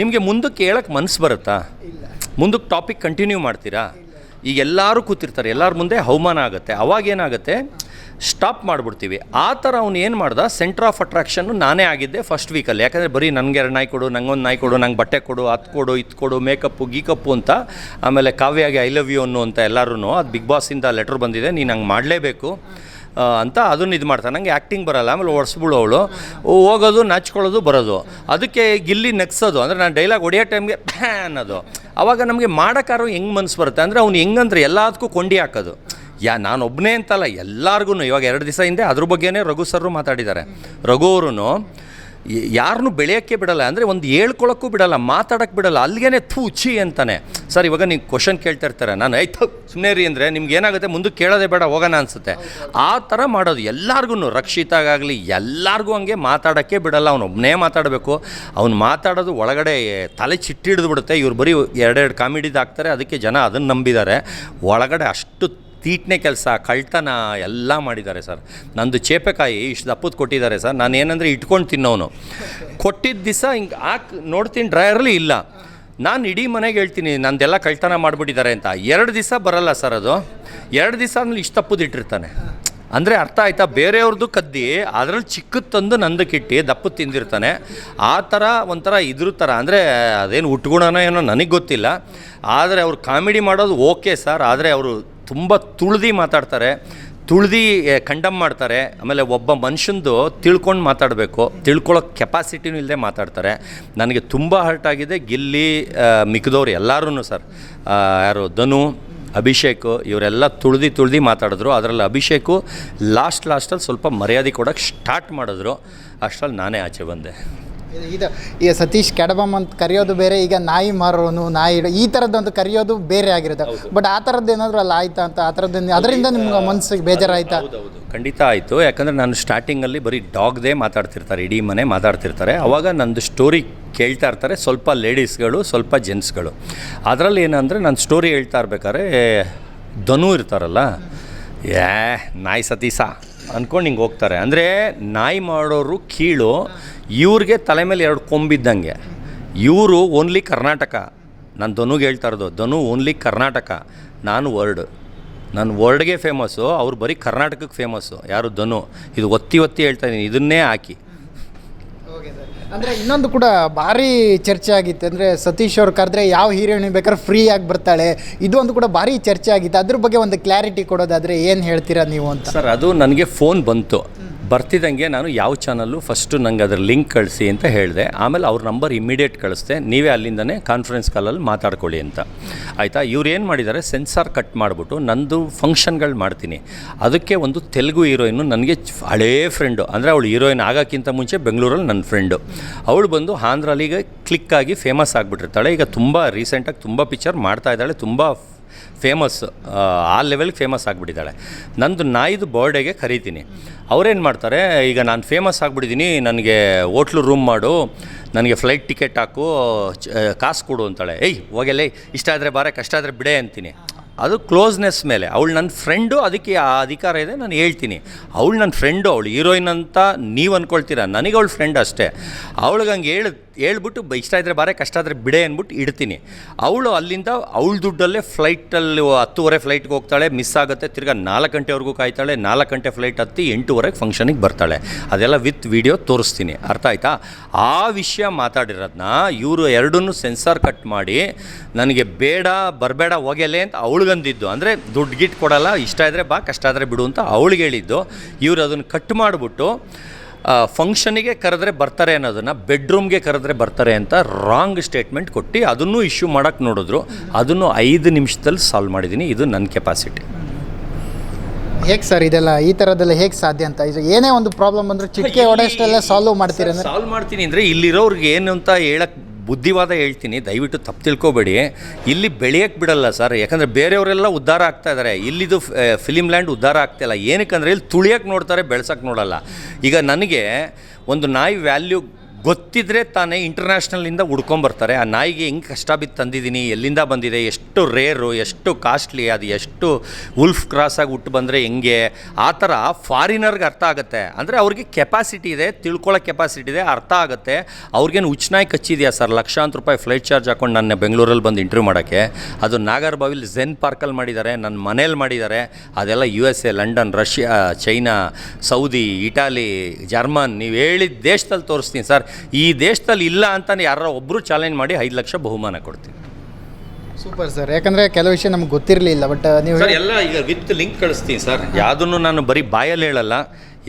ನಿಮಗೆ ಮುಂದಕ್ಕೆ ಹೇಳಕ್ಕೆ ಮನಸ್ಸು ಬರುತ್ತಾ? ಮುಂದಕ್ಕೆ ಟಾಪಿಕ್ ಕಂಟಿನ್ಯೂ ಮಾಡ್ತೀರಾ? ಈಗ ಎಲ್ಲರೂ ಕೂತಿರ್ತಾರೆ ಎಲ್ಲರ ಮುಂದೆ ಅವಮಾನ ಆಗುತ್ತೆ. ಅವಾಗ ಏನಾಗುತ್ತೆ? ಸ್ಟಾಪ್ ಮಾಡಿಬಿಡ್ತೀವಿ. ಆ ಥರ ಅವ್ನು ಏನು ಮಾಡ್ದ? ಸೆಂಟರ್ ಆಫ್ ಅಟ್ರಾಕ್ಷನ್ನು ನಾನೇ ಆಗಿದ್ದೆ ಫಸ್ಟ್ ವೀಕಲ್ಲಿ ಯಾಕಂದರೆ ಬರೀ ನನಗೆ ಎರಡು ನಾಯಿ ಕೊಡು, ನಂಗೊಂದು ನಾಯಿ ಕೊಡು, ನಂಗೆ ಬಟ್ಟೆ ಕೊಡು, ಅದು ಕೊಡು, ಇದು ಕೊಡು ಮೇಕಪ್ಪು ಗೀಕಪ್ಪು ಅಂತ. ಆಮೇಲೆ ಕಾವ್ಯಾಗೆ ಐ ಲವ್ ಯು ಅನ್ನು ಅಂತ ಎಲ್ಲರೂ ಅದು ಬಿಗ್ ಬಾಸಿಂದ ಲೆಟ್ರ್ ಬಂದಿದೆ, ನೀನು ಹಂಗೆ ಮಾಡಲೇಬೇಕು. ಅಂತ ಅದನ್ನು ಇದು ಮಾಡ್ತಾನೆ ನನಗೆ ಆ್ಯಕ್ಟಿಂಗ್ ಬರಲ್ಲ, ಆಮೇಲೆ ಒಡ್ಸ್ಬಿಡು ಅವಳು. ಹೋಗೋದು, ನಾಚ್ಕೊಳ್ಳೋದು, ಬರೋದು. ಅದಕ್ಕೆ ಗಿಲ್ಲಿ ನೆಕ್ಸೋದು ಅಂದರೆ ನಾನು ಡೈಲಾಗ್ ಹೊಡಿಯೋ ಟೈಮ್ಗೆ ಅನ್ನೋದು. ಅವಾಗ ನಮಗೆ ಮಾಡೋಕ್ಕಾರು ಹೆಂಗೆ ಮನಸ್ಸು ಬರುತ್ತೆ? ಅಂದರೆ ಅವ್ನು ಹೆಂಗಂದ್ರೆ ಎಲ್ಲದಕ್ಕೂ ಕೊಂಡಿ ಹಾಕೋದು. ಯಾ ನಾನೊಬ್ಬನೇ ಅಂತಲ್ಲ ಎಲ್ಲರಿಗೂ ಇವಾಗ ಎರಡು ದಿವಸ ಹಿಂದೆ ಅದ್ರ ಬಗ್ಗೆನೇ ರಘು ಸರ್ರು ಮಾತಾಡಿದ್ದಾರೆ. ರಘು ಅವರು ಯಾರನ್ನೂ ಬೆಳೆಯೋಕ್ಕೆ ಬಿಡಲ್ಲ, ಅಂದರೆ ಒಂದು ಹೇಳ್ಕೊಳಕ್ಕೂ ಬಿಡಲ್ಲ ಮಾತಾಡೋಕ್ಕೆ ಬಿಡಲ್ಲ, ಅಲ್ಲಿಗೇನೆ ಥೂ, ಛಿ ಅಂತಾನೆ. ಸರ್, ಇವಾಗ ನೀವು ಕ್ವಶನ್ ಕೇಳ್ತಾ ಇರ್ತಾರೆ, ನಾನು ಆಯ್ತು ಸುಮ್ಮನೆ ರೀ ಅಂದರೆ ನಿಮ್ಗೆ ಏನಾಗುತ್ತೆ ಮುಂದೆ ಕೇಳೋದೇ ಬೇಡ, ಹೋಗೋಣ ಅನಿಸುತ್ತೆ. ಆ ಥರ ಮಾಡೋದು ಎಲ್ಲರಿಗೂ ರಕ್ಷಿತಾಗಲಿ ಎಲ್ಲರಿಗೂ ಹಂಗೆ ಮಾತಾಡೋಕ್ಕೆ ಬಿಡಲ್ಲ ಅವನೊಬ್ಬನೇ ಮಾತಾಡಬೇಕು. ಅವ್ನು ಮಾತಾಡೋದು ಒಳಗಡೆ ತಲೆ ಚಿಟ್ಟಿಡಿದು ಬಿಡುತ್ತೆ, ಇವ್ರು ಬರೀ ಎರಡೆರಡು ಕಾಮಿಡಿದು ಹಾಕ್ತಾರೆ, ಅದಕ್ಕೆ ಜನ ಅದನ್ನು ನಂಬಿದ್ದಾರೆ. ಒಳಗಡೆ ಅಷ್ಟು ತೀಟ್ನೆ ಕೆಲಸ, ಕಳ್ತನ ಎಲ್ಲ ಮಾಡಿದ್ದಾರೆ ಸರ್. ನಂದು ಚೇಪೆಕಾಯಿ ಇಷ್ಟು ದಪ್ಪದ ಕೊಟ್ಟಿದ್ದಾರೆ ಸರ್. ನಾನು ಏನಂದರೆ ಇಟ್ಕೊಂಡು ತಿನ್ನೋನು. ಕೊಟ್ಟಿದ್ದ ದಿವಸ ಹಿಂಗೆ ಹಾಕಿ, ನೋಡ್ತೀನಿ ಡ್ರೈವರ್ಲಿ ಇಲ್ಲ. ನಾನು ಇಡೀ ಮನೆಗೆ ಹೇಳ್ತೀನಿ, ನಂದೆಲ್ಲ ಕಳ್ತನ ಮಾಡಿಬಿಟ್ಟಿದ್ದಾರೆ ಅಂತ. ಎರಡು ದಿವಸ ಬರಲ್ಲ ಸರ್ ಅದು. ಎರಡು ದಿವಸ ಆದ್ಮೇಲೆ ಇಷ್ಟು ತಪ್ಪುದಿಟ್ಟಿರ್ತಾನೆ ಅಂದರೆ ಅರ್ಥ ಆಯ್ತಾ? ಬೇರೆಯವ್ರದ್ದು ಕದ್ದಿ, ಅದರಲ್ಲಿ ಚಿಕ್ಕದು ತಂದು ನಂದಕ್ಕಿಟ್ಟು ದಪ್ಪು ತಿಂದಿರ್ತಾನೆ. ಆ ಥರ ಒಂಥರ ಇದ್ರ ಥರ ಅಂದರೆ ಅದೇನು ಉಟ್ಗುಣನೋ ಏನೋ ನನಗೆ ಗೊತ್ತಿಲ್ಲ. ಆದರೆ ಅವ್ರು ಕಾಮಿಡಿ ಮಾಡೋದು ಓಕೆ ಸರ್. ಆದರೆ ಅವರು ತುಂಬ ತುಳ್ದು ಮಾತಾಡ್ತಾರೆ. ತುಳ್ದು ಕಂಡಮ್ ಮಾಡ್ತಾರೆ. ಆಮೇಲೆ ಒಬ್ಬ ಮನುಷ್ಯಂದು ತಿಳ್ಕೊಂಡು ಮಾತಾಡಬೇಕು. ತಿಳ್ಕೊಳ್ಳೋ ಕೆಪಾಸಿಟಿನೂ ಇಲ್ಲದೆ ಮಾತಾಡ್ತಾರೆ. ನನಗೆ ತುಂಬ ಹರ್ಟ್ ಆಗಿದೆ. ಗಿಲ್ಲಿ ಮಿಕ್ಕಿದವ್ರು ಎಲ್ಲರೂ ಸರ್. ಯಾರು ಧನು, ಅಭಿಷೇಕ್ ಇವರೆಲ್ಲ ತುಳ್ದು ತುಳ್ದು ಮಾತಾಡಿದ್ರು. ಅದರಲ್ಲಿ ಅಭಿಷೇಕು ಲಾಸ್ಟ್, ಲಾಸ್ಟಲ್ಲಿ ಸ್ವಲ್ಪ ಮರ್ಯಾದೆ ಕೊಡೋಕ್ಕೆ ಸ್ಟಾರ್ಟ್ ಮಾಡಿದ್ರು. ಅಷ್ಟರಲ್ಲಿ ನಾನೇ ಆಚೆ ಬಂದೆ. ಇದು- ಈಗ ಸತೀಶ್ ಕೆಡಬಮ್ ಅಂತ ಕರೆಯೋದು ಬೇರೆ ಈಗ ನಾಯಿ ಮಾರೋನು ನಾಯಿ ಈ ಥರದ್ದೊಂದು ಕರೆಯೋದು ಬೇರೆ ಆಗಿರುತ್ತೆ. ಬಟ್ ಆ ಥರದ್ದು ಏನಾದರೂ ಅಲ್ಲಿ ಆಯ್ತಾ ಅಂತ? ಆ ಥರದ್ದು ಅದರಿಂದ ನಿಮ್ಗೆ ಮನಸ್ಸಿಗೆ ಬೇಜಾರಾಯ್ತಾ? ಖಂಡಿತ ಆಯಿತು. ಯಾಕಂದರೆ ನಾನು ಸ್ಟಾರ್ಟಿಂಗಲ್ಲಿ ಬರೀ ಡಾಗ್ದೇ ಮಾತಾಡ್ತಿರ್ತಾರೆ ಇಡೀ ಮನೆ ಮಾತಾಡ್ತಿರ್ತಾರೆ. ಅವಾಗ ನಂದು ಸ್ಟೋರಿ ಕೇಳ್ತಾ ಇರ್ತಾರೆ ಸ್ವಲ್ಪ ಲೇಡೀಸ್ಗಳು ಸ್ವಲ್ಪ ಜೆಂಟ್ಸ್ಗಳು ಅದರಲ್ಲಿ ಏನಂದರೆ ನಾನು ಸ್ಟೋರಿ ಹೇಳ್ತಾ ಇರ್ಬೇಕಾದ್ರೆ ಧನು ಇರ್ತಾರಲ್ಲ? ಏ ನಾಯಿ ಸತೀಸ ಅಂದ್ಕೊಂಡು ಹಿಂಗೆ ಹೋಗ್ತಾರೆ. ಅಂದರೆ ನಾಯಿ ಮಾಡೋರು ಕೀಳು ಇವ್ರಿಗೆ ತಲೆ ಮೇಲೆ ಎರಡು ಕೊಂಬಿದ್ದಂಗೆ. ಇವರು ಓನ್ಲಿ ಕರ್ನಾಟಕ. ನಾನು ಧನುಗೆ ಹೇಳ್ತಾ ಇರೋದು ಧನು ಓನ್ಲಿ ಕರ್ನಾಟಕ ನಾನು ವರ್ಡ್. ನಾನು ವರ್ಡ್ಗೆ ಫೇಮಸ್ಸು ಅವ್ರು ಬರೀ ಕರ್ನಾಟಕಕ್ಕೆ ಫೇಮಸ್ಸು ಯಾರು ಧನು? ಇದು ಒತ್ತಿ ಒತ್ತಿ ಹೇಳ್ತಾ ಇದ್ದೀನಿ ಇದನ್ನೇ ಹಾಕಿ. ಅಂದರೆ ಇನ್ನೊಂದು ಕೂಡ ಭಾರಿ ಚರ್ಚೆ ಆಗಿತ್ತು. ಅಂದರೆ ಸತೀಶ್ ಅವ್ರು ಕರೆದ್ರೆ ಯಾವ ಹೀರೋಯಿನ್ ಬೇಕಾದ್ರೆ ಫ್ರೀ ಆಗಿ ಬರ್ತಾಳೆ. ಇದು ಒಂದು ಕೂಡ ಭಾರಿ ಚರ್ಚೆ ಆಗಿತ್ತು. ಅದ್ರ ಬಗ್ಗೆ ಒಂದು ಕ್ಲಾರಿಟಿ ಕೊಡೋದಾದರೆ ಏನು ಹೇಳ್ತೀರಾ ನೀವು ಅಂತ? ಸರ್ ಅದು ನನಗೆ ಫೋನ್ ಬಂತು. ಬರ್ತಿದ್ದಂಗೆ ನಾನು ಯಾವ ಚಾನಲ್ಲು ಫಸ್ಟು ನಂಗೆ ಅದ್ರ ಲಿಂಕ್ ಕಳಿಸಿ ಅಂತ ಹೇಳಿದೆ. ಆಮೇಲೆ ಅವ್ರ ನಂಬರ್ ಇಮಿಡಿಯೇಟ್ ಕಳಿಸ್ದೆ. ನೀವೇ ಅಲ್ಲಿಂದನೇ ಕಾನ್ಫರೆನ್ಸ್ ಕಾಲಲ್ಲಿ ಮಾತಾಡ್ಕೊಳ್ಳಿ ಅಂತ. ಆಯಿತಾ? ಇವ್ರು ಏನು ಮಾಡಿದ್ದಾರೆ ಸೆನ್ಸಾರ್ ಕಟ್ ಮಾಡಿಬಿಟ್ಟು ನಂದು ಫಂಕ್ಷನ್ಗಳು ಮಾಡ್ತೀನಿ. ಅದಕ್ಕೆ ಒಂದು ತೆಲುಗು ಹೀರೋಯಿನ್ನು ನನಗೆ ಹಳೇ ಫ್ರೆಂಡು ಅಂದರೆ ಅವಳು ಹೀರೋಯಿನ್ ಆಗೋಕ್ಕಿಂತ ಮುಂಚೆ ಬೆಂಗಳೂರಲ್ಲಿ ನನ್ನ ಫ್ರೆಂಡು ಅವಳು ಬಂದು ಆಂಧ್ರಲ್ಲಿ ಈಗ ಕ್ಲಿಕ್ಕಾಗಿ ಫೇಮಸ್ ಆಗಿಬಿಟ್ಟಿರ್ತಾಳೆ ಈಗ ತುಂಬ ರೀಸೆಂಟಾಗಿ ತುಂಬ ಪಿಕ್ಚರ್ ಮಾಡ್ತಾ ಇದ್ದಾಳೆ. ತುಂಬ ಫೇಮಸ್ ಆ ಲೆವೆಲ್ಗೆ ಫೇಮಸ್ ಆಗಿಬಿಟ್ಟಿದ್ದಾಳೆ. ನಂದು ನಾಯಿದು ಬರ್ಡೇಗೆ ಕರೀತೀನಿ. ಅವ್ರೇನು ಮಾಡ್ತಾರೆ, ಈಗ ನಾನು ಫೇಮಸ್ ಆಗಿಬಿಟ್ಟಿದ್ದೀನಿ ನನಗೆ ಹೋಟ್ಲು ರೂಮ್ ಮಾಡು, ನನಗೆ ಫ್ಲೈಟ್ ಟಿಕೆಟ್ ಹಾಕು ಕಾಸು ಕೊಡು ಅಂತಾಳೆ. ಏಯ್, ಹೋಗಲೇ, ಇಷ್ಟ ಆದರೆ ಬಾರೆ, ಕಷ್ಟ ಆದರೆ ಬಿಡೆ ಅಂತೀನಿ. ಅದು ಕ್ಲೋಸ್ನೆಸ್ ಮೇಲೆ. ಅವಳು ನನ್ನ ಫ್ರೆಂಡು ಅದಕ್ಕೆ ಆ ಅಧಿಕಾರ ಇದೆ, ನಾನು ಹೇಳ್ತೀನಿ. ಅವಳು ನನ್ನ ಫ್ರೆಂಡು ಅವಳು ಹೀರೋಯಿನ್ ಅಂತ ನೀವು ಅಂದ್ಕೊಳ್ತೀರಾ ನನಗೆ ಅವಳು ಫ್ರೆಂಡ್ ಅಷ್ಟೇ. ಅವಳಿಗೆ ಹಂಗೆ ಹೇಳಿ, ಹೇಳ್ಬಿಟ್ಟು ಇಷ್ಟ ಇದ್ದರೆ ಬಾರೆ, ಕಷ್ಟ ಆದರೆ ಬಿಡೆ ಅಂದ್ಬಿಟ್ಟು ಇಡ್ತೀನಿ. ಅವಳು ಅಲ್ಲಿಂದ, ಅವಳು ದುಡ್ಡಲ್ಲೇ ಫ್ಲೈಟಲ್ಲಿ ಹತ್ತುವರೆ ಫ್ಲೈಟ್ಗೆ ಹೋಗ್ತಾಳೆ ಮಿಸ್ ಆಗುತ್ತೆ, ತಿರ್ಗಾ ನಾಲ್ಕು ಗಂಟೆವರೆಗೂ ಕಾಯ್ತಾಳೆ, ನಾಲ್ಕು ಗಂಟೆ ಫ್ಲೈಟ್ ಹತ್ತಿ ಎಂಟೂವರೆಗೆ ಫಂಕ್ಷನಿಗೆ ಬರ್ತಾಳೆ. ಅದೆಲ್ಲ ವಿತ್ ವಿಡಿಯೋ ತೋರಿಸ್ತೀನಿ. ಅರ್ಥ ಆಯ್ತಾ? ಆ ವಿಷಯ ಮಾತಾಡಿರೋದನ್ನ ಇವರು ಎರಡನ್ನೂ ಸೆನ್ಸಾರ್ ಕಟ್ ಮಾಡಿ, ನನಗೆ ಬೇಡ, ಬರಬೇಡ ಹೋಗಲೇ ಅಂತ ಅವಳಿಗಂದಿದ್ದು ಅಂದರೆ ದುಡ್ಡು ಗಿಟ್ಟು ಕೊಡಲ್ಲ ಇಷ್ಟ ಇದ್ದರೆ ಬಾ ಕಷ್ಟ ಆದರೆ ಬಿಡು ಅಂತ ಅವಳಿಗೆ ಹೇಳಿದ್ದು. ಇವರು ಅದನ್ನು ಕಟ್ ಮಾಡಿಬಿಟ್ಟು ಫಂಕ್ಷನಿಗೆ ಕರೆದ್ರೆ ಬರ್ತಾರೆ ಅನ್ನೋದನ್ನು ಬೆಡ್ರೂಮ್ಗೆ ಕರೆದ್ರೆ ಬರ್ತಾರೆ ಅಂತ ರಾಂಗ್ ಸ್ಟೇಟ್ಮೆಂಟ್ ಕೊಟ್ಟು ಅದನ್ನು ಇಶ್ಯೂ ಮಾಡೋಕ್ಕೆ ನೋಡಿದ್ರು. ಅದನ್ನು ಐದು ನಿಮಿಷದಲ್ಲಿ ಸಾಲ್ವ್ ಮಾಡಿದ್ದೀನಿ ಇದು ನನ್ನ ಕೆಪಾಸಿಟಿ ಹೇಗೆ ಸರ್ ಇದೆಲ್ಲ ಈ ಥರದ್ದೆಲ್ಲ ಹೇಗೆ ಸಾಧ್ಯ ಅಂತ? ಇದು ಏನೇ ಒಂದು ಪ್ರಾಬ್ಲಮ್ ಅಂದರೆ ಚಿಟಿಕೆ ಹೊಡೆಯಷ್ಟೆಲ್ಲ ಸಾಲ್ವ್ ಮಾಡ್ತೀರ ಸಾಲ್ವ್ ಮಾಡ್ತೀನಿ ಅಂದರೆ ಇಲ್ಲಿರೋರಿಗೆ ಏನು ಅಂತ ಹೇಳಕ್ಕೆ ಬುದ್ಧಿವಾದ ಹೇಳ್ತೀನಿ, ದಯವಿಟ್ಟು ತಪ್ಪು ತಿಳ್ಕೊಬೇಡಿ. ಇಲ್ಲಿ ಬೆಳೆಯೋಕ್ಕೆ ಬಿಡಲ್ಲ ಸರ್, ಯಾಕಂದರೆ ಬೇರೆಯವರೆಲ್ಲ ಉದ್ಧಾರ ಆಗ್ತಾ ಇದ್ದಾರೆ ಇಲ್ಲಿದು ಫಿಲಿಮ್ ಲ್ಯಾಂಡ್ ಉದ್ಧಾರ ಆಗ್ತಾಯಿಲ್ಲ ಏನಕ್ಕಂದರೆ ಇಲ್ಲಿ ತುಳಿಯೋಕ್ಕೆ ನೋಡ್ತಾರೆ ಬೆಳ್ಸೋಕ್ಕೆ ನೋಡಲ್ಲ. ಈಗ ನನಗೆ ಒಂದು ನಾಯಿ ವ್ಯಾಲ್ಯೂ ಗೊತ್ತಿದ್ರೆ ತಾನೇ ಇಂಟರ್ನ್ಯಾಷನಲಿಂದ ಹುಡ್ಕೊಂಬರ್ತಾರೆ. ಆ ನಾಯಿಗೆ ಹೆಂಗೆ ಕಷ್ಟ ಬಿದ್ದು ತಂದಿದ್ದೀನಿ, ಎಲ್ಲಿಂದ ಬಂದಿದೆ, ಎಷ್ಟು ರೇರು, ಎಷ್ಟು ಕಾಸ್ಟ್ಲಿ, ಅದು ಎಷ್ಟು ಉಲ್ಫ್ ಕ್ರಾಸಾಗಿ ಹುಟ್ಟು ಬಂದರೆ ಹೆಂಗೆ, ಆ ಥರ ಫಾರಿನರ್ಗೆ ಅರ್ಥ ಆಗುತ್ತೆ. ಅಂದರೆ ಅವ್ರಿಗೆ ಕೆಪಾಸಿಟಿ ಇದೆ ತಿಳ್ಕೊಳ್ಳೋ ಕೆಪಾಸಿಟಿ ಇದೆ, ಅರ್ಥ ಆಗುತ್ತೆ. ಅವ್ರಿಗೇನು ಉಚ್ಚನಾಯಿ ಕಚ್ಚಿದೆಯಾ ಸರ್? ಲಕ್ಷಾಂತರ ರೂಪಾಯಿ ಫ್ಲೈಟ್ ಚಾರ್ಜ್ ಹಾಕೊಂಡು ನನ್ನ ಬೆಂಗಳೂರಲ್ಲಿ ಬಂದು ಇಂಟರ್ವ್ಯೂ ಮಾಡೋಕ್ಕೆ. ಅದು ನಾಗರ್ಬಾವಿಲಿ ಝೆನ್ ಪಾರ್ಕಲ್ಲಿ ಮಾಡಿದ್ದಾರೆ, ನನ್ನ ಮನೇಲಿ ಮಾಡಿದ್ದಾರೆ. ಅದೆಲ್ಲ U S A London, Russia, China, Saudi, Italy, German, ನೀವು ಹೇಳಿದ ದೇಶದಲ್ಲಿ ತೋರಿಸ್ತೀನಿ ಸರ್. ಈ ದೇಶದಲ್ಲಿ ಇಲ್ಲ ಅಂತ ಯಾರೋ ಒಬ್ಬರು ಚಾಲೆಂಜ್ ಮಾಡಿ ಐದು ಲಕ್ಷ ಬಹುಮಾನ ಕೊಡ್ತೀನಿ. ಸೂಪರ್ ಸರ್ ಯಾಕಂದರೆ ಕೆಲವು ವಿಷಯ ನಮ್ಗೆ ಗೊತ್ತಿರಲಿಲ್ಲ ಬಟ್ ನೀವು ಸರ್ ಎಲ್ಲ ಈಗ ವಿತ್ ಲಿಂಕ್ ಕಳಿಸ್ತೀನಿ ಸರ್ ಯಾವುದನ್ನು ನಾನು ಬರೀ ಬಾಯಲ್ಲಿ ಹೇಳಲ್ಲ